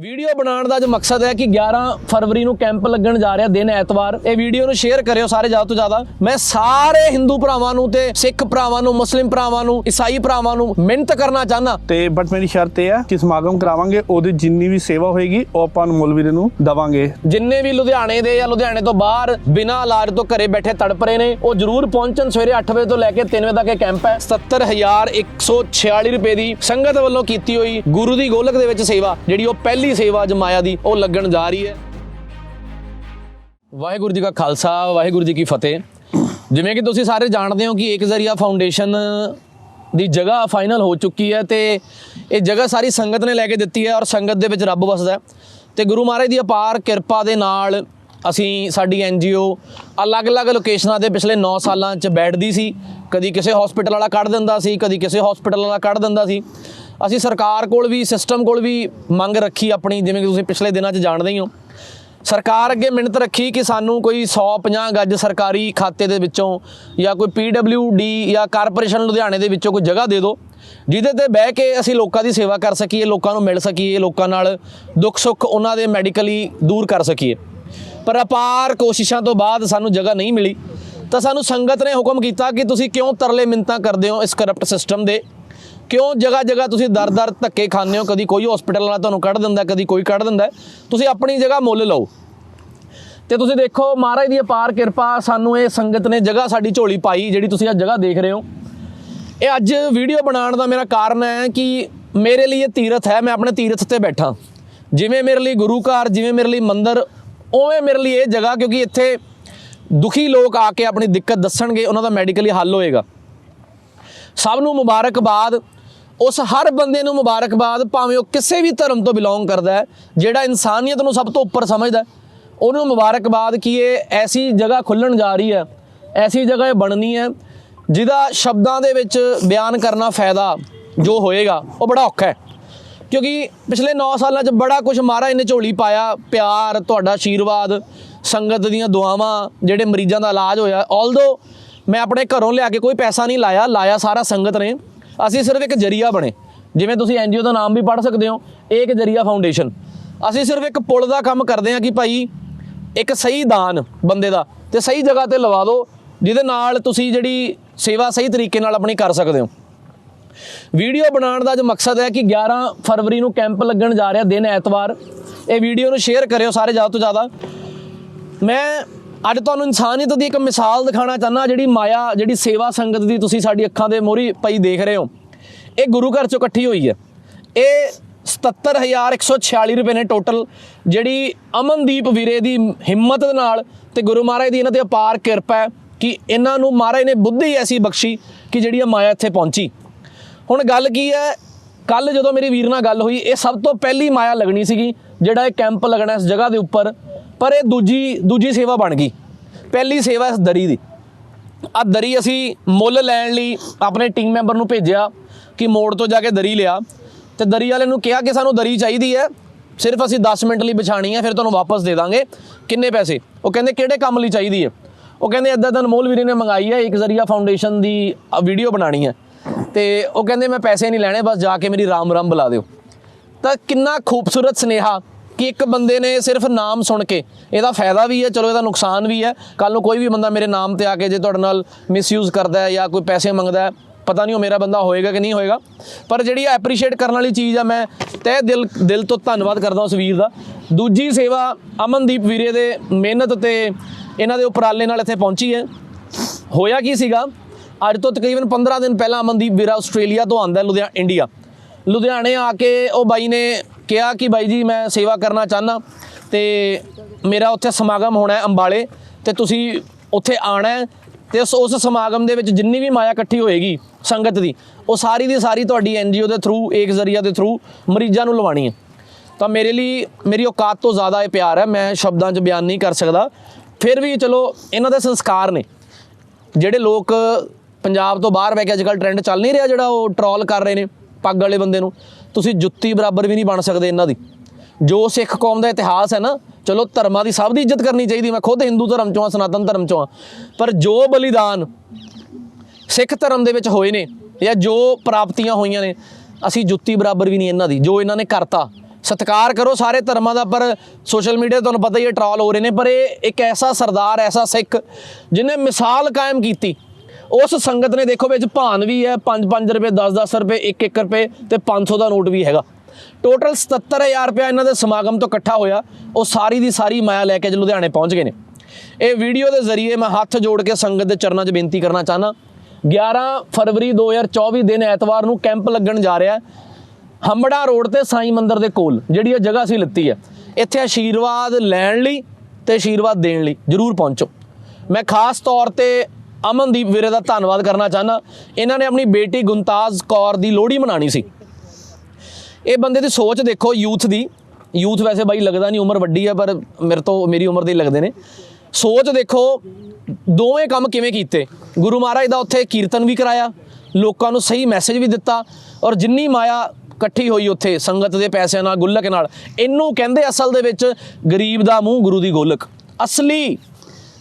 Video ਬਣਾਉਣ ਦਾ ਜੋ ਮਕਸਦ ਹੈ ਕਿ 11 ਫਰਵਰੀ ਨੂੰ ਕੈਂਪ ਲੱਗਣ ਜਾ ਰਿਹਾ ਦਿਨ ਐਤਵਾਰ। ਇਹ ਵੀਡੀਓ ਨੂੰ ਸ਼ੇਅਰ ਕਰਿਓ ਸਾਰੇ ਜ਼ਿਆਦਾ ਤੋਂ ਜ਼ਿਆਦਾ। ਮੈਂ ਸਾਰੇ ਹਿੰਦੂ ਭਰਾਵਾਂ ਨੂੰ ਤੇ ਸਿੱਖ ਭਰਾਵਾਂ ਨੂੰ ਮੁਸਲਿਮ ਭਰਾਵਾਂ ਨੂੰ ਈਸਾਈ ਭਰਾਵਾਂ ਨੂੰ ਮਿਹਨਤ ਕਰਨਾ ਚਾਹਨਾ ਤੇ ਬਟ ਮੇਰੀ ਸ਼ਰਤ ਇਹ ਹੈ ਕਿ ਸਮਾਗਮ ਕਰਾਵਾਂਗੇ ਉਹਦੀ ਜਿੰਨੀ ਵੀ ਸੇਵਾ ਹੋਏਗੀ ਉਹ ਆਪਾਂ ਅਨਮੋਲ ਵੀਰੇ ਨੂੰ ਦਵਾਂਗੇ। ਜਿੰਨੇ ਵੀ ਲੁਧਿਆਣੇ ਦੇ ਜਾਂ ਲੁਧਿਆਣੇ ਤੋਂ ਬਾਹਰ ਬਿਨਾਂ ਇਲਾਜ ਤੋਂ ਘਰੇ ਬੈਠੇ ਤੜਪ ਰਹੇ ਨੇ ਉਹ ਜਰੂਰ ਪਹੁੰਚਣ। ਸਵੇਰੇ 8 ਵਜੇ ਤੋਂ ਲੈ ਕੇ 3 ਵਜੇ ਤੱਕ ਇਹ ਕੈਂਪ ਹੈ। 70146 ਰੁਪਏ ਦੀ ਸੰਗਤ ਵੱਲੋਂ ਕੀਤੀ ਹੋਈ ਗੁਰੂ ਦੀ ਗੋਲਕ ਦੇ ਵਿੱਚ ਸੇਵਾ ਜਿਹੜੀ ਉਹ ਪਹਿਲੀ ਸੇਵਾ ਜਮਾਇਆ ਦੀ, ਉਹ ਲੱਗਣ ਜਾ ਰਹੀ ਹੈ। ਵਾਹਿਗੁਰੂ ਜੀ ਕਾ ਖਾਲਸਾ, ਵਾਹਿਗੁਰੂ ਜੀ ਕੀ ਫਤਿਹ। ਜਿਵੇਂ ਕਿ ਤੁਸੀਂ ਸਾਰੇ ਜਾਣਦੇ ਹੋ ਕਿ ਏਕ ਜ਼ਰੀਆ ਫਾਊਂਡੇਸ਼ਨ ਦੀ ਜਗ੍ਹਾ ਫਾਈਨਲ ਹੋ ਚੁੱਕੀ ਹੈ ਤੇ ਇਹ ਜਗ੍ਹਾ ਸਾਰੀ ਸੰਗਤ ਨੇ ਲੈ ਕੇ ਦਿੱਤੀ ਹੈ ਔਰ ਸੰਗਤ ਦੇ ਵਿੱਚ ਰੱਬ ਵਸਦਾ ਹੈ। ਤੇ ਗੁਰੂ ਮਹਾਰਾਜ ਦੀ ਅਪਾਰ ਕਿਰਪਾ ਦੇ ਨਾਲ ਅਸੀਂ ਸਾਡੀ ਐਨਜੀਓ ਅਲੱਗ-ਅਲੱਗ ਲੋਕੇਸ਼ਨਾਂ ਤੇ ਪਿਛਲੇ 9 ਸਾਲਾਂ 'ਚ ਬੈਠਦੀ ਸੀ। ਕਦੀ ਕਿਸੇ ਹਸਪੀਟਲ ਵਾਲਾ ਕੱਢ ਦਿੰਦਾ ਸੀ, ਕਦੀ ਕਿਸੇ ਹਸਪੀਟਲ ਵਾਲਾ ਕੱਢ ਦਿੰਦਾ ਸੀ। ਅਸੀਂ ਸਰਕਾਰ ਕੋਲ ਵੀ ਸਿਸਟਮ ਕੋਲ ਵੀ ਮੰਗ ਰੱਖੀ ਆਪਣੀ, ਜਿਵੇਂ ਕਿ ਤੁਸੀਂ ਪਿਛਲੇ ਦਿਨਾਂ 'ਚ ਜਾਣਦੇ ਹੀ ਹੋ। ਸਰਕਾਰ ਅੱਗੇ ਮਿਹਨਤ ਰੱਖੀ ਕਿ ਸਾਨੂੰ ਕੋਈ 150 ਗੱਜ ਸਰਕਾਰੀ ਖਾਤੇ ਦੇ ਵਿੱਚੋਂ ਜਾਂ ਕੋਈ PWD ਜਾਂ ਕਾਰਪੋਰੇਸ਼ਨ ਲੁਧਿਆਣੇ ਦੇ ਵਿੱਚੋਂ ਕੋਈ ਜਗ੍ਹਾ ਦੇ ਦਿਓ, ਜਿਹਦੇ ਤੇ ਬਹਿ ਕੇ ਅਸੀਂ ਲੋਕਾਂ ਦੀ ਸੇਵਾ ਕਰ ਸਕੀਏ, ਲੋਕਾਂ ਨੂੰ ਮਿਲ ਸਕੀਏ, ਲੋਕਾਂ ਨਾਲ ਦੁੱਖ ਸੁੱਖ ਉਹਨਾਂ ਦੇ ਮੈਡੀਕਲੀ ਦੂਰ ਕਰ ਸਕੀਏ। ਪਰ ਅਪਾਰ ਕੋਸ਼ਿਸ਼ਾਂ ਤੋਂ ਬਾਅਦ ਸਾਨੂੰ ਜਗ੍ਹਾ ਨਹੀਂ ਮਿਲੀ। ਤਾਂ ਸਾਨੂੰ ਸੰਗਤ ਨੇ ਹੁਕਮ ਕੀਤਾ ਕਿ ਤੁਸੀਂ ਕਿਉਂ ਤਰਲੇ ਮਿੰਤਾਂ ਕਰਦੇ ਹੋ ਇਸ ਕਰਪਟ ਸਿਸਟਮ ਦੇ? ਕਿਉਂ ਜਗ੍ਹਾ ਜਗ੍ਹਾ ਤੁਸੀਂ ਦਰ-ਦਰ ਧੱਕੇ ਖਾਂਦੇ ਹੋ? ਕਦੀ ਕੋਈ ਹਸਪੀਟਲ ਵਾਲਾ ਤੁਹਾਨੂੰ ਕੱਢ ਦਿੰਦਾ, ਕਦੀ ਕੋਈ ਕੱਢ ਦਿੰਦਾ ਤੁਸੀਂ ਆਪਣੀ ਜਗ੍ਹਾ ਮੁੱਲ ਲਓ। ਤੇ ਤੁਸੀਂ ਦੇਖੋ, ਮਹਾਰਾਜ ਦੀ ਅਪਾਰ ਕਿਰਪਾ ਸਾਨੂੰ ਇਹ ਸੰਗਤ ਨੇ ਜਗ੍ਹਾ ਸਾਡੀ ਝੋਲੀ ਪਾਈ, ਜਿਹੜੀ ਤੁਸੀਂ ਅੱਜ ਜਗ੍ਹਾ ਦੇਖ ਰਹੇ ਹੋ। ਇਹ ਅੱਜ ਵੀਡੀਓ ਬਣਾਉਣ ਦਾ ਮੇਰਾ ਕਾਰਨ ਹੈ ਕਿ ਮੇਰੇ ਲਈ ਇਹ ਤੀਰਥ ਹੈ, ਮੈਂ ਆਪਣੇ ਤੀਰਥ ਤੇ ਬੈਠਾ। ਜਿਵੇਂ ਮੇਰੇ ਲਈ ਗੁਰੂ ਘਰ, ਜਿਵੇਂ ਮੇਰੇ ਲਈ ਮੰਦਰ, ਉਵੇਂ ਮੇਰੇ ਲਈ ਇਹ ਜਗ੍ਹਾ, ਕਿਉਂਕਿ ਇੱਥੇ ਦੁਖੀ ਲੋਕ ਆ ਕੇ ਆਪਣੀ ਦਿੱਕਤ ਦੱਸਣਗੇ, ਉਹਨਾਂ ਦਾ ਮੈਡੀਕਲੀ ਹੱਲ ਹੋਏਗਾ। ਸਭ ਨੂੰ ਮੁਬਾਰਕਬਾਦ। ਉਸ ਹਰ ਬੰਦੇ ਨੂੰ ਮੁਬਾਰਕਬਾਦ ਭਾਵੇਂ ਉਹ ਕਿਸੇ ਵੀ ਧਰਮ ਤੋਂ ਬਿਲੋਂਗ ਕਰਦਾ ਹੈ, ਜਿਹੜਾ ਇਨਸਾਨੀਅਤ ਨੂੰ ਸਭ ਤੋਂ ਉੱਪਰ ਸਮਝਦਾ ਉਹਨੂੰ ਮੁਬਾਰਕਬਾਦ ਕਿ ਇਹ ਐਸੀ ਜਗ੍ਹਾ ਖੁੱਲਣ ਜਾ ਰਹੀ ਹੈ, ਐਸੀ ਜਗ੍ਹਾ ਇਹ ਬਣਨੀ ਹੈ, ਜਿਹਦਾ ਸ਼ਬਦਾਂ ਦੇ ਵਿੱਚ ਬਿਆਨ ਕਰਨਾ ਫਾਇਦਾ ਜੋ ਹੋਏਗਾ, ਉਹ ਬੜਾ ਔਖਾ ਹੈ। ਕਿਉਂਕਿ ਪਿਛਲੇ 9 ਸਾਲਾਂ 'ਚ ਬੜਾ ਕੁਝ ਮਹਾਰਾਜ ਨੇ ਝੋਲੀ ਪਾਇਆ, ਪਿਆਰ, ਤੁਹਾਡਾ ਆਸ਼ੀਰਵਾਦ ਸੰਗਤ ਦੀਆਂ ਦੁਆਵਾਂ, ਜਿਹੜੇ ਮਰੀਜ਼ਾਂ ਦਾ ਇਲਾਜ ਹੋਇਆ ਆਲਦੋ ਮੈਂ ਆਪਣੇ ਘਰੋਂ ਲਿਆ ਕੇ ਕੋਈ ਪੈਸਾ ਨਹੀਂ ਲਾਇਆ ਲਾਇਆ ਸਾਰਾ ਸੰਗਤ ਨੇ ਅਸੀਂ ਸਿਰਫ ਇੱਕ ਜਰੀਆ ਬਣੇ। ਜਿਵੇਂ ਤੁਸੀਂ ਐਨਜੀਓ ਦਾ ਨਾਮ ਵੀ ਪੜ੍ਹ ਸਕਦੇ ਹੋ, ਇਹ ਇੱਕ ਜਰੀਆ ਫਾਊਂਡੇਸ਼ਨ ਅਸੀਂ ਸਿਰਫ ਇੱਕ ਪੁਲ ਦਾ ਕੰਮ ਕਰਦੇ ਹਾਂ ਕਿ ਭਾਈ ਇੱਕ ਸਹੀ ਦਾਨ ਬੰਦੇ ਦਾ ਤੇ ਸਹੀ ਜਗ੍ਹਾ ਤੇ ਲਵਾ ਦਿਓ, ਜਿਹਦੇ ਨਾਲ ਤੁਸੀਂ ਜਿਹੜੀ ਸੇਵਾ ਸਹੀ ਤਰੀਕੇ ਨਾਲ ਆਪਣੀ ਕਰ ਸਕਦੇ ਹੋ। ਵੀਡੀਓ ਬਣਾਉਣ ਦਾ ਜੋ ਮਕਸਦ ਹੈ ਕਿ 11 ਫਰਵਰੀ ਨੂੰ ਕੈਂਪ ਲੱਗਣ ਜਾ ਰਿਹਾ ਦਿਨ ਐਤਵਾਰ। ਇਹ ਵੀਡੀਓ ਨੂੰ ਸ਼ੇਅਰ ਕਰਿਓ ਸਾਰੇ ਜ਼ਿਆਦਾ ਤੋਂ ਜ਼ਿਆਦਾ। ਮੈਂ ਅੱਜ ਤੁਹਾਨੂੰ ਇਨਸਾਨੀਅਤ ਦੀ ਇੱਕ ਮਿਸਾਲ ਦਿਖਾਉਣਾ ਚਾਹੁੰਦਾ, ਜਿਹੜੀ ਮਾਇਆ, ਜਿਹੜੀ ਸੇਵਾ ਸੰਗਤ ਦੀ ਤੁਸੀਂ ਸਾਡੀ ਅੱਖਾਂ ਦੇ ਮੋਹਰੀ ਪਈ ਦੇਖ ਰਹੇ ਹੋ। ਇਹ ਗੁਰੂ ਘਰ ਚੋਂ ਇਕੱਠੀ ਹੋਈ ਹੈ। ਇਹ 77146 ਰੁਪਏ ਨੇ ਟੋਟਲ ਜਿਹੜੀ ਅਮਨਦੀਪ ਵੀਰੇ ਦੀ ਹਿੰਮਤ ਦੇ ਨਾਲ ਤੇ ਗੁਰੂ ਮਹਾਰਾਜ ਦੀ ਇਹਨਾਂ ਤੇ ਅਪਾਰ ਕਿਰਪਾ ਹੈ ਕਿ ਇਹਨਾਂ ਨੂੰ ਮਹਾਰਾਜ ਨੇ ਬੁੱਧੀ ਐਸੀ ਬਖਸ਼ੀ ਕਿ ਜਿਹੜੀ ਇਹ ਮਾਇਆ ਇੱਥੇ ਪਹੁੰਚੀ। ਹੁਣ ਗੱਲ ਕੀ ਹੈ ਕੱਲ ਜਦੋਂ ਮੇਰੀ ਵੀਰ ਨਾਲ ਗੱਲ ਹੋਈ, ਇਹ ਸਭ ਤੋਂ ਪਹਿਲੀ ਮਾਇਆ ਲੱਗਣੀ ਸੀਗੀ, ਜਿਹੜਾ ਇਹ ਕੈਂਪ ਲੱਗਣਾ ਇਸ ਜਗ੍ਹਾ ਦੇ ਉੱਪਰ। ਪਰ ਇਹ ਦੂਜੀ ਦੂਜੀ ਸੇਵਾ ਬਣ ਗਈ। ਪਹਿਲੀ ਸੇਵਾ ਇਸ ਦਰੀ ਦੀ। ਆ ਦਰੀ ਅਸੀਂ ਮੁੱਲ ਲੈਣ ਲਈ ਆਪਣੇ ਟੀਮ ਮੈਂਬਰ ਨੂੰ ਭੇਜਿਆ ਕਿ ਮੋੜ ਤੋਂ ਜਾ ਕੇ ਦਰੀ ਲਿਆ। ਤੇ ਦਰੀ ਵਾਲੇ ਨੂੰ ਕਿਹਾ ਕਿ ਸਾਨੂੰ ਦਰੀ ਚਾਹੀਦੀ ਹੈ। ਸਿਰਫ ਅਸੀਂ 10 ਮਿੰਟ ਲਈ ਵਿਛਾਣੀ ਹੈ, ਫਿਰ ਤੁਹਾਨੂੰ ਵਾਪਸ ਦੇ ਦਾਂਗੇ। ਕਿੰਨੇ ਪੈਸੇ? ਉਹ ਕਹਿੰਦੇ, ਕਿਹੜੇ ਕੰਮ ਲਈ ਚਾਹੀਦੀ ਹੈ? ਉਹ ਕਹਿੰਦੇ ਇਦਾਂ ਦਾ ਅਨਮੋਲ ਵੀਰੇ ਨੇ ਮੰਗਾਈ ਹੈ, ਇੱਕ ਜ਼ਰੀਆ ਫਾਊਂਡੇਸ਼ਨ ਦੀ ਵੀਡੀਓ ਬਣਾਣੀ ਹੈ। ਤੇ ਉਹ ਕਹਿੰਦੇ, ਮੈਂ ਪੈਸੇ ਨਹੀਂ ਲੈਣੇ, ਬਸ ਜਾ ਕੇ ਮੇਰੀ ਰਾਮ ਰਾਮ ਬੁਲਾ ਦਿਓ। ਤਾਂ ਕਿੰਨਾ ਖੂਬਸੂਰਤ ਸਨੇਹਾ ਕਿ ਇੱਕ ਬੰਦੇ ਨੇ ਸਿਰਫ ਨਾਮ ਸੁਣ ਕੇ ਇਹਦਾ ਫਾਇਦਾ ਵੀ ਹੈ, ਚਲੋ ਇਹਦਾ ਨੁਕਸਾਨ ਵੀ ਹੈ। ਕੱਲ ਨੂੰ ਕੋਈ ਵੀ ਬੰਦਾ ਮੇਰੇ ਨਾਮ ਤੇ ਆ ਕੇ ਜੇ ਤੁਹਾਡੇ ਨਾਲ ਮਿਸਯੂਜ਼ ਕਰਦਾ ਹੈ ਜਾਂ ਕੋਈ ਪੈਸੇ ਮੰਗਦਾ ਹੈ, ਪਤਾ ਨਹੀਂ ਉਹ ਮੇਰਾ ਬੰਦਾ ਹੋਏਗਾ ਕਿ ਨਹੀਂ ਹੋਏਗਾ। ਪਰ ਜਿਹੜੀ ਐਪਰੀਸ਼ੀਏਟ ਕਰਨ ਵਾਲੀ ਚੀਜ਼ ਆ, ਮੈਂ ਤਹਿ ਦਿਲ ਦਿਲ ਤੋਂ ਧੰਨਵਾਦ ਕਰਦਾ ਉਸ ਵੀਰ ਦਾ। ਦੂਜੀ ਸੇਵਾ ਅਮਨਦੀਪ ਵੀਰੇ ਦੇ ਮਿਹਨਤ ਤੇ ਇਹਨਾਂ ਦੇ ਉਪਰਾਲੇ ਨਾਲ ਇੱਥੇ ਪਹੁੰਚੀ ਹੈ। ਹੋਇਆ ਕੀ ਸੀਗਾ? ਅੱਜ ਤੋਂ ਤਕਰੀਬਨ 15 ਦਿਨ ਪਹਿਲਾਂ ਅਮਨਦੀਪ ਵੀਰਾ ਆਸਟ੍ਰੇਲੀਆ ਤੋਂ ਆਂਦਾ ਲੁਧਿਆਣਾ ਇੰਡੀਆ। ਲੁਧਿਆਣੇ ਆ ਕੇ ਉਹ ਬਾਈ ਨੇ ਕਿਹਾ ਕਿ ਬਾਈ ਜੀ ਮੈਂ ਸੇਵਾ ਕਰਨਾ ਚਾਹਨਾ ਤੇ ਮੇਰਾ ਉੱਥੇ ਸਮਾਗਮ ਹੋਣਾ ਹੈ ਅੰਬਾਲੇ ਤੇ ਤੁਸੀਂ ਉੱਥੇ ਆਣਾ ਹੈ ਤੇ ਉਸ ਉਸ ਸਮਾਗਮ ਦੇ ਵਿੱਚ ਜਿੰਨੀ ਵੀ ਮਾਇਆ ਇਕੱਠੀ ਹੋਏਗੀ ਸੰਗਤ ਦੀ, ਉਹ ਸਾਰੀ ਦੀ ਸਾਰੀ ਤੁਹਾਡੀ ਐਨਜੀਓ ਦੇ ਥਰੂ ਏਕ ਜ਼ਰੀਆ ਦੇ ਥਰੂ ਮਰੀਜ਼ਾਂ ਨੂੰ ਲਵਾਣੀ ਹੈ। ਤਾਂ ਮੇਰੇ ਲਈ ਮੇਰੀ ਔਕਾਤ ਤੋਂ ਜ਼ਿਆਦਾ ਇਹ ਪਿਆਰ ਹੈ, ਮੈਂ ਸ਼ਬਦਾਂ 'ਚ ਬਿਆਨ ਨਹੀਂ ਕਰ ਸਕਦਾ। ਫਿਰ ਵੀ ਚਲੋ ਇਹਨਾਂ ਦੇ ਸੰਸਕਾਰ ਨੇ। ਜਿਹੜੇ ਲੋਕ ਪੰਜਾਬ ਤੋਂ ਬਾਹਰ ਬੈ ਕੇ ਅੱਜਕੱਲ ਟ੍ਰੈਂਡ ਚੱਲ ਨਹੀਂ ਰਿਹਾ ਜਿਹੜਾ ਉਹ ਟਰੋਲ ਕਰ ਰਹੇ ਨੇ, ਪੱਗ ਵਾਲੇ ਬੰਦੇ ਨੂੰ। ਤੁਸੀਂ ਜੁੱਤੀ ਬਰਾਬਰ ਵੀ ਨਹੀਂ ਬਣ ਸਕਦੇ ਇਹਨਾਂ ਦੀ। ਜੋ ਸਿੱਖ ਕੌਮ ਦਾ ਇਤਿਹਾਸ ਹੈ ਨਾ, ਚਲੋ ਧਰਮਾਂ ਦੀ ਸਭ ਦੀ ਇੱਜ਼ਤ ਕਰਨੀ ਚਾਹੀਦੀ ਮੈਂ ਖੁਦ ਹਿੰਦੂ ਧਰਮ ਚੋਂ ਆ ਸਨਾਤਨ ਧਰਮ ਚੋਂ ਆ ਪਰ ਜੋ ਬਲੀਦਾਨ ਸਿੱਖ ਧਰਮ ਦੇ ਵਿੱਚ ਹੋਏ ਨੇ ਜਾਂ ਜੋ ਪ੍ਰਾਪਤੀਆਂ ਹੋਈਆਂ ਨੇ, ਅਸੀਂ ਜੁੱਤੀ ਬਰਾਬਰ ਵੀ ਨਹੀਂ ਇਹਨਾਂ ਦੀ। ਜੋ ਇਹਨਾਂ ਨੇ ਕਰਤਾ, ਸਤਿਕਾਰ ਕਰੋ ਸਾਰੇ ਧਰਮਾਂ ਦਾ। ਪਰ ਸੋਸ਼ਲ ਮੀਡੀਆ ਤੁਹਾਨੂੰ ਪਤਾ ਹੀ ਹੈ ਟਰਾਲ ਹੋ ਰਹੇ ਨੇ। ਪਰ ਇਹ ਇੱਕ ਐਸਾ ਸਰਦਾਰ, ਐਸਾ ਸਿੱਖ ਜਿਨੇ ਮਿਸਾਲ ਕਾਇਮ ਕੀਤੀ। ਉਸ ਸੰਗਤ ਨੇ ਦੇਖੋ ਵਿੱਚ ਭਾਨ ਵੀ ਹੈ 5-5 ਰੁਪਏ 10-10 ਰੁਪਏ 1-1 ਰੁਪਏ ਤੇ 500 ਦਾ ਨੋਟ ਵੀ ਹੈਗਾ। ਟੋਟਲ 77000 ਰੁਪਏ ਇਹਨਾਂ ਦੇ ਸਮਾਗਮ ਤੋਂ ਇਕੱਠਾ ਹੋਇਆ। ਉਹ ਸਾਰੀ ਦੀ ਸਾਰੀ ਮਾਇਆ ਲੈ ਕੇ ਅੱਜ ਲੁਧਿਆਣੇ ਪਹੁੰਚ ਗਏ ਨੇ। ਇਹ ਵੀਡੀਓ ਦੇ ਜ਼ਰੀਏ ਮੈਂ ਹੱਥ ਜੋੜ ਕੇ ਸੰਗਤ ਦੇ ਚਰਨਾਂ 'ਚ ਬੇਨਤੀ ਕਰਨਾ ਚਾਹਨਾ 11 ਫਰਵਰੀ 2024 ਦਿਨ ਐਤਵਾਰ ਨੂੰ ਕੈਂਪ ਲੱਗਣ ਜਾ ਰਿਹਾ ਹੈ। ਹੰਬੜਾ ਰੋਡ ਤੇ ਸਾਈਂ ਮੰਦਰ ਦੇ ਕੋਲ, ਜਿਹੜੀ ਇਹ ਜਗ੍ਹਾ ਅਸੀਂ ਲਿੱਤੀ ਹੈ। ਇੱਥੇ ਆਸ਼ੀਰਵਾਦ ਲੈਣ ਲਈ ਤੇ ਆਸ਼ੀਰਵਾਦ ਦੇਣ ਲਈ ਜਰੂਰ ਪਹੁੰਚੋ। ਮੈਂ ਖਾਸ ਤੌਰ ਤੇ ਅਮਨਦੀਪ ਵੀਰੇ ਦਾ ਧੰਨਵਾਦ ਕਰਨਾ ਚਾਹਨਾ ਇਹਨਾਂ ਨੇ ਆਪਣੀ ਬੇਟੀ ਗੁੰਤਾਜ਼ ਕੌਰ ਦੀ ਲੋਹੜੀ ਮਨਾਣੀ ਸੀ। ਇਹ ਬੰਦੇ ਦੀ ਸੋਚ ਦੇਖੋ ਯੂਥ ਦੀ। ਯੂਥ ਵੈਸੇ ਬਾਈ ਲੱਗਦਾ ਨਹੀਂ, ਉਮਰ ਵੱਡੀ ਹੈ ਪਰ ਮੇਰੇ ਤੋਂ ਮੇਰੀ ਉਮਰ ਦੇ ਲੱਗਦੇ ਨੇ। ਸੋਚ ਦੇਖੋ, ਦੋਵੇਂ ਕੰਮ ਕਿਵੇਂ ਕੀਤੇ। ਗੁਰੂ ਮਹਾਰਾਜ ਦਾ ਉੱਥੇ ਕੀਰਤਨ ਵੀ ਕਰਾਇਆ, ਲੋਕਾਂ ਨੂੰ ਸਹੀ ਮੈਸੇਜ ਵੀ ਦਿੱਤਾ, ਔਰ ਜਿੰਨੀ ਮਾਇਆ ਇਕੱਠੀ ਹੋਈ ਉੱਥੇ, ਸੰਗਤ ਦੇ ਪੈਸਿਆਂ ਨਾਲ, ਗੁੱਲਕ ਨਾਲ, ਇਹਨੂੰ ਕਹਿੰਦੇ ਅਸਲ ਦੇ ਵਿੱਚ ਗਰੀਬ ਦਾ ਮੂੰਹ ਗੁਰੂ ਦੀ ਗੋਲਕ। ਅਸਲੀ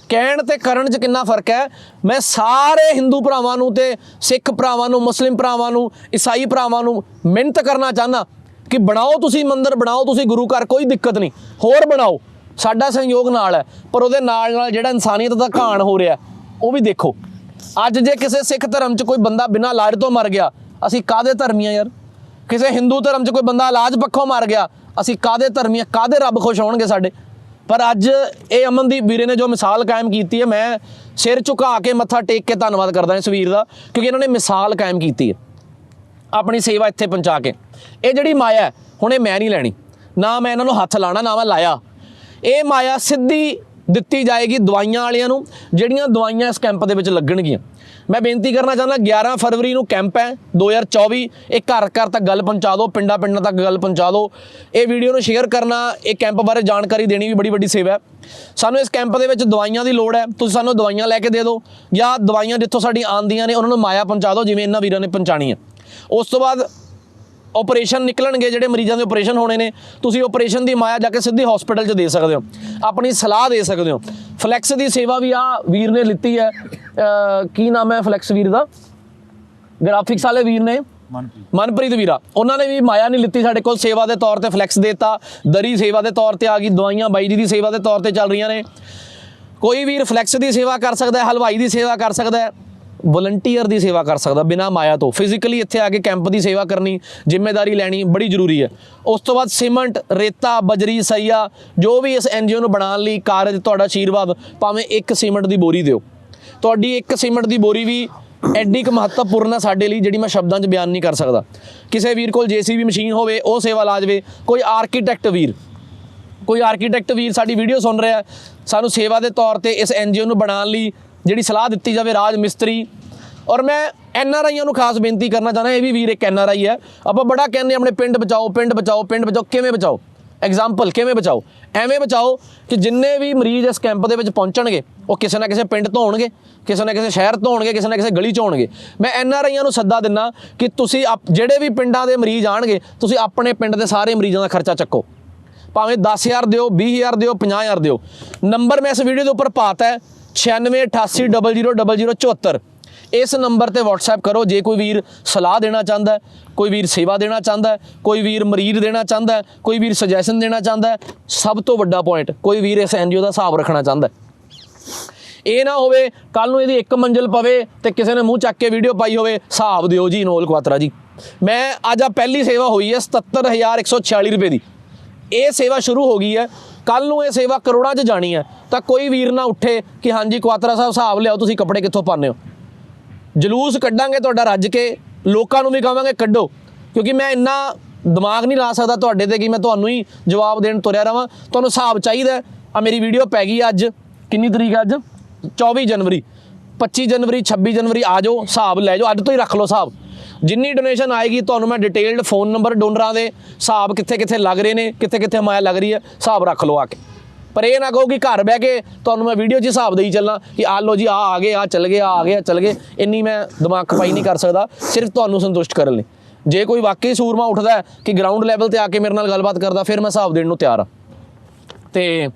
ਕਹਿਣ ਤੇ ਕਰਨ 'ਚ ਕਿੰਨਾ ਫ਼ਰਕ ਹੈ? ਮੈਂ ਸਾਰੇ ਹਿੰਦੂ ਭਰਾਵਾਂ ਨੂੰ ਤੇ ਸਿੱਖ ਭਰਾਵਾਂ ਨੂੰ, ਮੁਸਲਿਮ ਭਰਾਵਾਂ ਨੂੰ, ਈਸਾਈ ਭਰਾਵਾਂ ਨੂੰ ਮਿਹਨਤ ਕਰਨਾ ਚਾਹਨਾ ਕਿ ਬਣਾਓ ਤੁਸੀਂ ਮੰਦਿਰ, ਬਣਾਓ ਤੁਸੀਂ ਗੁਰੂ ਘਰ, ਕੋਈ ਦਿੱਕਤ ਨਹੀਂ। ਹੋਰ ਬਣਾਓ। ਸਾਡਾ ਸਹਿਯੋਗ ਨਾਲ ਹੈ, ਪਰ ਉਹਦੇ ਨਾਲ ਨਾਲ ਜਿਹੜਾ ਇਨਸਾਨੀਅਤ ਦਾ ਘਾਣ ਹੋ ਰਿਹਾ, ਉਹ ਵੀ ਦੇਖੋ। ਅੱਜ ਜੇ ਕਿਸੇ ਸਿੱਖ ਧਰਮ 'ਚ ਕੋਈ ਬੰਦਾ ਬਿਨਾਂ ਇਲਾਜ ਤੋਂ ਮਰ ਗਿਆ, ਅਸੀਂ ਕਾਦੇ ਧਰਮੀਆਂ ਯਾਰ? ਕਿਸੇ ਹਿੰਦੂ ਧਰਮ 'ਚ ਕੋਈ ਬੰਦਾ ਇਲਾਜ ਪੱਖੋਂ ਮਰ ਗਿਆ, ਅਸੀਂ ਕਾਦੇ ਧਰਮੀਆਂ ਕਾਦੇ ਰੱਬ ਖੁਸ਼ ਹੋਣਗੇ ਸਾਡੇ? ਪਰ ਅੱਜ ਇਹ ਅਮਨਦੀਪ ਵੀਰੇ ਨੇ ਜੋ ਮਿਸਾਲ ਕਾਇਮ ਕੀਤੀ ਹੈ ਮੈਂ ਸਿਰ ਝੁਕਾ ਕੇ ਮੱਥਾ ਟੇਕ ਕੇ ਧੰਨਵਾਦ ਕਰਦਾ ਇਸ ਵੀਰ ਦਾ ਕਿਉਂਕਿ ਇਹਨਾਂ ਨੇ ਮਿਸਾਲ ਕਾਇਮ ਕੀਤੀ ਹੈ। ਆਪਣੀ ਸੇਵਾ ਇੱਥੇ ਪਹੁੰਚਾ ਕੇ। ਇਹ ਜਿਹੜੀ ਮਾਇਆ ਹੈ, ਹੁਣ ਇਹ ਮੈਂ ਨਹੀਂ ਲੈਣੀ। ਨਾ ਮੈਂ ਇਹਨਾਂ ਨੂੰ ਹੱਥ ਲਾਣਾ ਨਾ ਮੈਂ ਲਾਇਆ। ਇਹ ਮਾਇਆ ਸਿੱਧੀ ਦਿੱਤੀ ਜਾਏਗੀ ਦਵਾਈਆਂ ਵਾਲਿਆਂ ਨੂੰ ਜਿਹੜੀਆਂ ਦਵਾਈਆਂ ਇਸ ਕੈਂਪ ਦੇ ਵਿੱਚ ਲੱਗਣਗੀਆਂ। ਮੈਂ ਬੇਨਤੀ ਕਰਨਾ ਚਾਹੁੰਦਾ 11 ਫਰਵਰੀ ਨੂੰ ਕੈਂਪ ਹੈ 2024 ਇਹ ਘਰ ਘਰ ਤੱਕ ਗੱਲ ਪਹੁੰਚਾ ਦਿਓ, ਪਿੰਡਾਂ ਪਿੰਡਾਂ ਤੱਕ ਗੱਲ ਪਹੁੰਚਾ ਦਿਓ। ਇਹ ਵੀਡੀਓ ਨੂੰ ਸ਼ੇਅਰ ਕਰਨਾ, ਇਹ ਕੈਂਪ ਬਾਰੇ ਜਾਣਕਾਰੀ ਦੇਣੀ ਵੀ ਬੜੀ ਵੱਡੀ ਸੇਵਾ ਹੈ। ਸਾਨੂੰ ਇਸ ਕੈਂਪ ਦੇ ਵਿੱਚ ਦਵਾਈਆਂ ਦੀ ਲੋੜ ਹੈ, ਤੁਸੀਂ ਸਾਨੂੰ ਦਵਾਈਆਂ ਲੈ ਕੇ ਦੇ ਦਿਓ, ਜਾਂ ਦਵਾਈਆਂ ਜਿੱਥੋਂ ਸਾਡੀ ਆਉਂਦੀਆਂ ਨੇ, ਉਹਨਾਂ ਨੂੰ ਮਾਇਆ ਪਹੁੰਚਾ ਦਿਓ, ਜਿਵੇਂ ਇਹਨਾਂ ਵੀਰਾਂ ਨੇ ਪਹੁੰਚਾਣੀ ਹੈ ਉਸ ਤੋਂ ਬਾਅਦ ਆਪਰੇਸ਼ਨ ਨਿਕਲਣਗੇ ਜਿਹੜੇ ਮਰੀਜ਼ਾਂ ਦੇ ਆਪਰੇਸ਼ਨ ਹੋਣੇ ਨੇ ਤੁਸੀਂ ਆਪਰੇਸ਼ਨ ਦੀ ਮਾਇਆ ਜਾ ਕੇ ਸਿੱਧੀ ਹਸਪੀਟਲ 'ਚ ਦੇ ਸਕਦੇ ਹੋ। ਆਪਣੀ ਸਲਾਹ ਦੇ ਸਕਦੇ ਹੋ। ਫਲੈਕਸ ਦੀ ਸੇਵਾ ਵੀ ਆ ਵੀਰ ਨੇ ਲਿੱਤੀ ਹੈ। ਕੀ ਨਾਮ ਹੈ ਫਲੈਕਸ ਵੀਰ ਦਾ? ਗ੍ਰਾਫਿਕਸ ਵਾਲੇ ਵੀਰ ਨੇ? ਮਨਪ੍ਰੀਤ। ਵੀਰਾ। ਉਹਨਾਂ ਨੇ ਵੀ ਮਾਇਆ ਨਹੀਂ ਲਿੱਤੀ ਸਾਡੇ ਕੋਲ। ਸੇਵਾ ਦੇ ਤੌਰ ਤੇ ਫਲੈਕਸ ਦੇਤਾ। ਦਰੀ ਸੇਵਾ ਦੇ ਤੌਰ ਤੇ ਆ ਗਈ। ਦਵਾਈਆਂ ਬਾਈ ਜੀ ਦੀ ਸੇਵਾ ਦੇ ਤੌਰ ਤੇ ਚੱਲ ਰਹੀਆਂ ਨੇ। ਕੋਈ ਵੀਰ ਫਲੈਕਸ ਦੀ ਸੇਵਾ ਕਰ ਸਕਦਾ ਹੈ ਹਲਵਾਈ ਦੀ ਸੇਵਾ ਕਰ ਸਕਦਾ ਹੈ। ਵਲੰਟੀਅਰ ਦੀ ਸੇਵਾ ਕਰ ਸਕਦਾ, ਬਿਨਾ ਮਾਇਆ ਤੋਂ। ਫਿਜ਼ੀਕਲੀ ਇੱਥੇ ਆ ਕੇ ਕੈਂਪ ਦੀ ਸੇਵਾ ਕਰਨੀ ਜ਼ਿੰਮੇਵਾਰੀ ਲੈਣੀ ਬੜੀ ਜ਼ਰੂਰੀ ਹੈ। ਉਸ ਤੋਂ ਬਾਅਦ ਸੀਮੈਂਟ, ਰੇਤਾ, ਬਜਰੀ, ਸਈਆ, ਜੋ ਵੀ ਇਸ ਐਨਜੀਓ ਨੂੰ ਬਣਾਉਣ ਲਈ ਕਾਰਜ, ਤੁਹਾਡਾ ਆਸ਼ੀਰਵਾਦ ਭਾਵੇਂ ਇੱਕ ਸੀਮੈਂਟ ਦੀ ਬੋਰੀ ਦਿਓ। ਤੁਹਾਡੀ ਇੱਕ ਸੀਮੈਂਟ ਦੀ ਬੋਰੀ ਵੀ ਐਡੀ ਕੁ ਮਹੱਤਵਪੂਰਨ ਹੈ ਸਾਡੇ ਲਈ, ਜਿਹੜੀ ਮੈਂ ਸ਼ਬਦਾਂ 'ਚ ਬਿਆਨ ਨਹੀਂ ਕਰ ਸਕਦਾ। ਕਿਸੇ ਵੀਰ ਕੋਲ ਜੀਸੀਬੀ ਮਸ਼ੀਨ ਹੋਵੇ, ਉਹ ਸੇਵਾ ਲਾ ਜਾਵੇ। ਕੋਈ ਆਰਕੀਟੈਕਟ ਵੀਰ, ਕੋਈ ਆਰਕੀਟੈਕਟ ਵੀਰ ਸਾਡੀ ਵੀਡੀਓ ਸੁਣ ਰਿਹਾ ਸਾਨੂੰ ਸੇਵਾ ਦੇ ਤੌਰ ਤੇ ਇਸ ਐਨਜੀਓ ਨੂੰ ਬਣਾਉਣ ਲਈ ਜਿਹੜੀ ਸਲਾਹ ਦਿੱਤੀ ਜਾਵੇ ਰਾਜ ਮਿਸਤਰੀ। ਔਰ ਮੈਂ ਐਨ ਆਰ ਆਈਆਂ ਨੂੰ ਖਾਸ ਬੇਨਤੀ ਕਰਨਾ ਚਾਹੁੰਦਾ, ਇਹ ਵੀ ਵੀਰ ਇੱਕ ਐਨ ਆਰ ਆਈ ਹੈ। ਆਪਾਂ ਬੜਾ ਕਹਿੰਦੇ ਆਪਣੇ ਪਿੰਡ ਬਚਾਓ ਪਿੰਡ ਬਚਾਓ ਪਿੰਡ ਬਚਾਓ, ਕਿਵੇਂ ਬਚਾਓ? ਐਗਜ਼ਾਮਪਲ ਕਿਵੇਂ ਬਚਾਓ? ਐਵੇਂ ਬਚਾਓ ਕਿ ਜਿੰਨੇ ਵੀ ਮਰੀਜ਼ ਇਸ ਕੈਂਪ ਦੇ ਵਿੱਚ ਪਹੁੰਚਣਗੇ, ਉਹ ਕਿਸੇ ਨਾ ਕਿਸੇ ਪਿੰਡ ਤੋਂ ਹੋਣਗੇ ਕਿਸੇ ਨਾ ਕਿਸੇ ਸ਼ਹਿਰ ਤੋਂ ਹੋਣਗੇ ਕਿਸੇ ਨਾ ਕਿਸੇ ਗਲੀ 'ਚ ਹੋਣਗੇ ਮੈਂ ਐਨ ਆਰ ਆਈਆਂ ਨੂੰ ਸੱਦਾ ਦਿੰਨਾ ਕਿ ਤੁਸੀਂ ਆਪ- ਜਿਹੜੇ ਵੀ ਪਿੰਡਾਂ ਦੇ ਮਰੀਜ਼ ਆਣਗੇ, ਤੁਸੀਂ ਆਪਣੇ ਪਿੰਡ ਦੇ ਸਾਰੇ ਮਰੀਜ਼ਾਂ ਦਾ ਖਰਚਾ ਚੱਕੋ। ਭਾਵੇਂ 10000 ਦਿਓ 20000 ਦਿਓ 50000 ਦਿਓ। ਨੰਬਰ ਮੈਂ ਇਸ ਵੀਡੀਓ ਦੇ ਉੱਪਰ ਪਾਤਾ ਹੈ। 9688000074 ਇਸ ਨੰਬਰ ਤੇ WhatsApp ਕਰੋ, ਜੇ ਕੋਈ ਵੀਰ ਸਲਾਹ ਦੇਣਾ ਚਾਹੁੰਦਾ ਹੈ, ਕੋਈ ਵੀਰ ਸੇਵਾ ਦੇਣਾ ਚਾਹੁੰਦਾ ਹੈ, ਕੋਈ ਵੀਰ ਮਰੀਜ਼ ਦੇਣਾ ਚਾਹੁੰਦਾ ਹੈ, ਕੋਈ ਵੀਰ ਸੁਜੈਸ਼ਨ ਦੇਣਾ ਚਾਹੁੰਦਾ ਹੈ, ਸਭ ਤੋਂ ਵੱਡਾ ਪੁਆਇੰਟ ਕੋਈ ਵੀਰ ਇਸ ਐਨਜੀਓ ਦਾ ਹਿਸਾਬ ਰੱਖਣਾ ਚਾਹੁੰਦਾ ਹੈ। ਇਹ ਨਾ ਹੋਵੇ ਕੱਲ ਨੂੰ ਇਹਦੀ ਇੱਕ ਮੰਜ਼ਿਲ ਪਵੇ ਤੇ ਕਿਸੇ ਨੇ ਮੂੰਹ ਚੱਕ ਕੇ ਵੀਡੀਓ ਪਾਈ ਹੋਵੇ, ਹਿਸਾਬ ਦਿਓ ਜੀ, ਨੋਲ ਕੁਆਤਰਾ ਜੀ। ਮੈਂ ਅੱਜ ਆ ਪਹਿਲੀ ਸੇਵਾ ਹੋਈ ਹੈ 77146 ਰੁਪਏ ਦੀ। ਇਹ ਸੇਵਾ ਸ਼ੁਰੂ ਹੋ ਗਈ ਹੈ ਕੱਲ ਨੂੰ ਇਹ ਸੇਵਾ ਕਰੋੜਾਂ 'ਚ ਜਾਣੀ ਹੈ, ਤਾਂ ਕੋਈ ਵੀਰ ਨਾ ਉੱਠੇ ਕਿ ਹਾਂਜੀ ਕੁਆਤਰਾ ਸਾਹਿਬ ਹਿਸਾਬ ਲਿਆਓ, ਤੁਸੀਂ ਕੱਪੜੇ ਕਿੱਥੋਂ ਪਾਉਂਦੇ ਹੋ? ਜਲੂਸ ਕੱਢਾਂਗੇ ਤੁਹਾਡਾ ਰੱਜ ਕੇ, ਲੋਕਾਂ ਨੂੰ ਵੀ ਕਹਾਂਗੇ ਕੱਢੋ, ਕਿਉਂਕਿ ਮੈਂ ਇੰਨਾ ਦਿਮਾਗ ਨਹੀਂ ਲਾ ਸਕਦਾ ਤੁਹਾਡੇ ਤੇ ਕਿ ਮੈਂ ਤੁਹਾਨੂੰ ਹੀ ਜਵਾਬ ਦੇਣ ਤੁਰਿਆ ਰਵਾਂ। ਤੁਹਾਨੂੰ ਹਿਸਾਬ ਚਾਹੀਦਾ ਆ ਮੇਰੀ ਵੀਡੀਓ ਪੈ ਗਈ ਅੱਜ, ਕਿੰਨੀ ਤਰੀਕ ਅੱਜ? 24 ਜਨਵਰੀ 25 ਜਨਵਰੀ 26 ਜਨਵਰੀ, ਆ ਜਾਓ, ਹਿਸਾਬ ਲੈ ਜਾਓ ਅੱਜ ਤੋਂ ਹੀ ਰੱਖ ਲਓ ਹਿਸਾਬ। ਜਿੰਨੀ ਡੋਨੇਸ਼ਨ ਆਏਗੀ, ਤੁਹਾਨੂੰ ਮੈਂ ਡਿਟੇਲਡ ਫੋਨ ਨੰਬਰ ਡੋਨਰਾਂ ਦੇ, ਹਿਸਾਬ ਕਿੱਥੇ ਕਿੱਥੇ ਲੱਗ ਰਹੇ ਨੇ ਕਿੱਥੇ ਕਿੱਥੇ ਮਾਇਆ ਲੱਗ ਰਹੀ ਹੈ, ਹਿਸਾਬ ਰੱਖ ਲਓ ਆ ਕੇ। ਪਰ ਇਹ ਨਾ ਕਹੋ ਕਿ ਘਰ ਬਹਿ ਕੇ ਤੁਹਾਨੂੰ ਮੈਂ ਵੀਡੀਓ 'ਚ ਹਿਸਾਬ ਦੇਈ ਚੱਲਾਂ ਕਿ ਆ ਲਓ ਜੀ ਆ ਆ ਗਏ ਆ ਚੱਲ ਗਏ ਆ ਆ ਗਏ ਆ ਚੱਲ ਗਏ। ਇੰਨੀ ਮੈਂ ਦਿਮਾਗ ਖਪਾਈ ਨਹੀਂ ਕਰ ਸਕਦਾ, ਸਿਰਫ ਤੁਹਾਨੂੰ ਸੰਤੁਸ਼ਟ ਕਰਨ ਲਈ। ਜੇ ਕੋਈ ਵਾਕਈ ਸੂਰਮਾ ਉੱਠਦਾ ਕਿ ਗਰਾਊਂਡ ਲੈਵਲ ਤੇ ਆ ਕੇ ਮੇਰੇ ਨਾਲ ਗੱਲਬਾਤ ਕਰਦਾ, ਫਿਰ ਮੈਂ ਹਿਸਾਬ ਦੇਣ ਨੂੰ ਤਿਆਰ ਹਾਂ। ਤੇ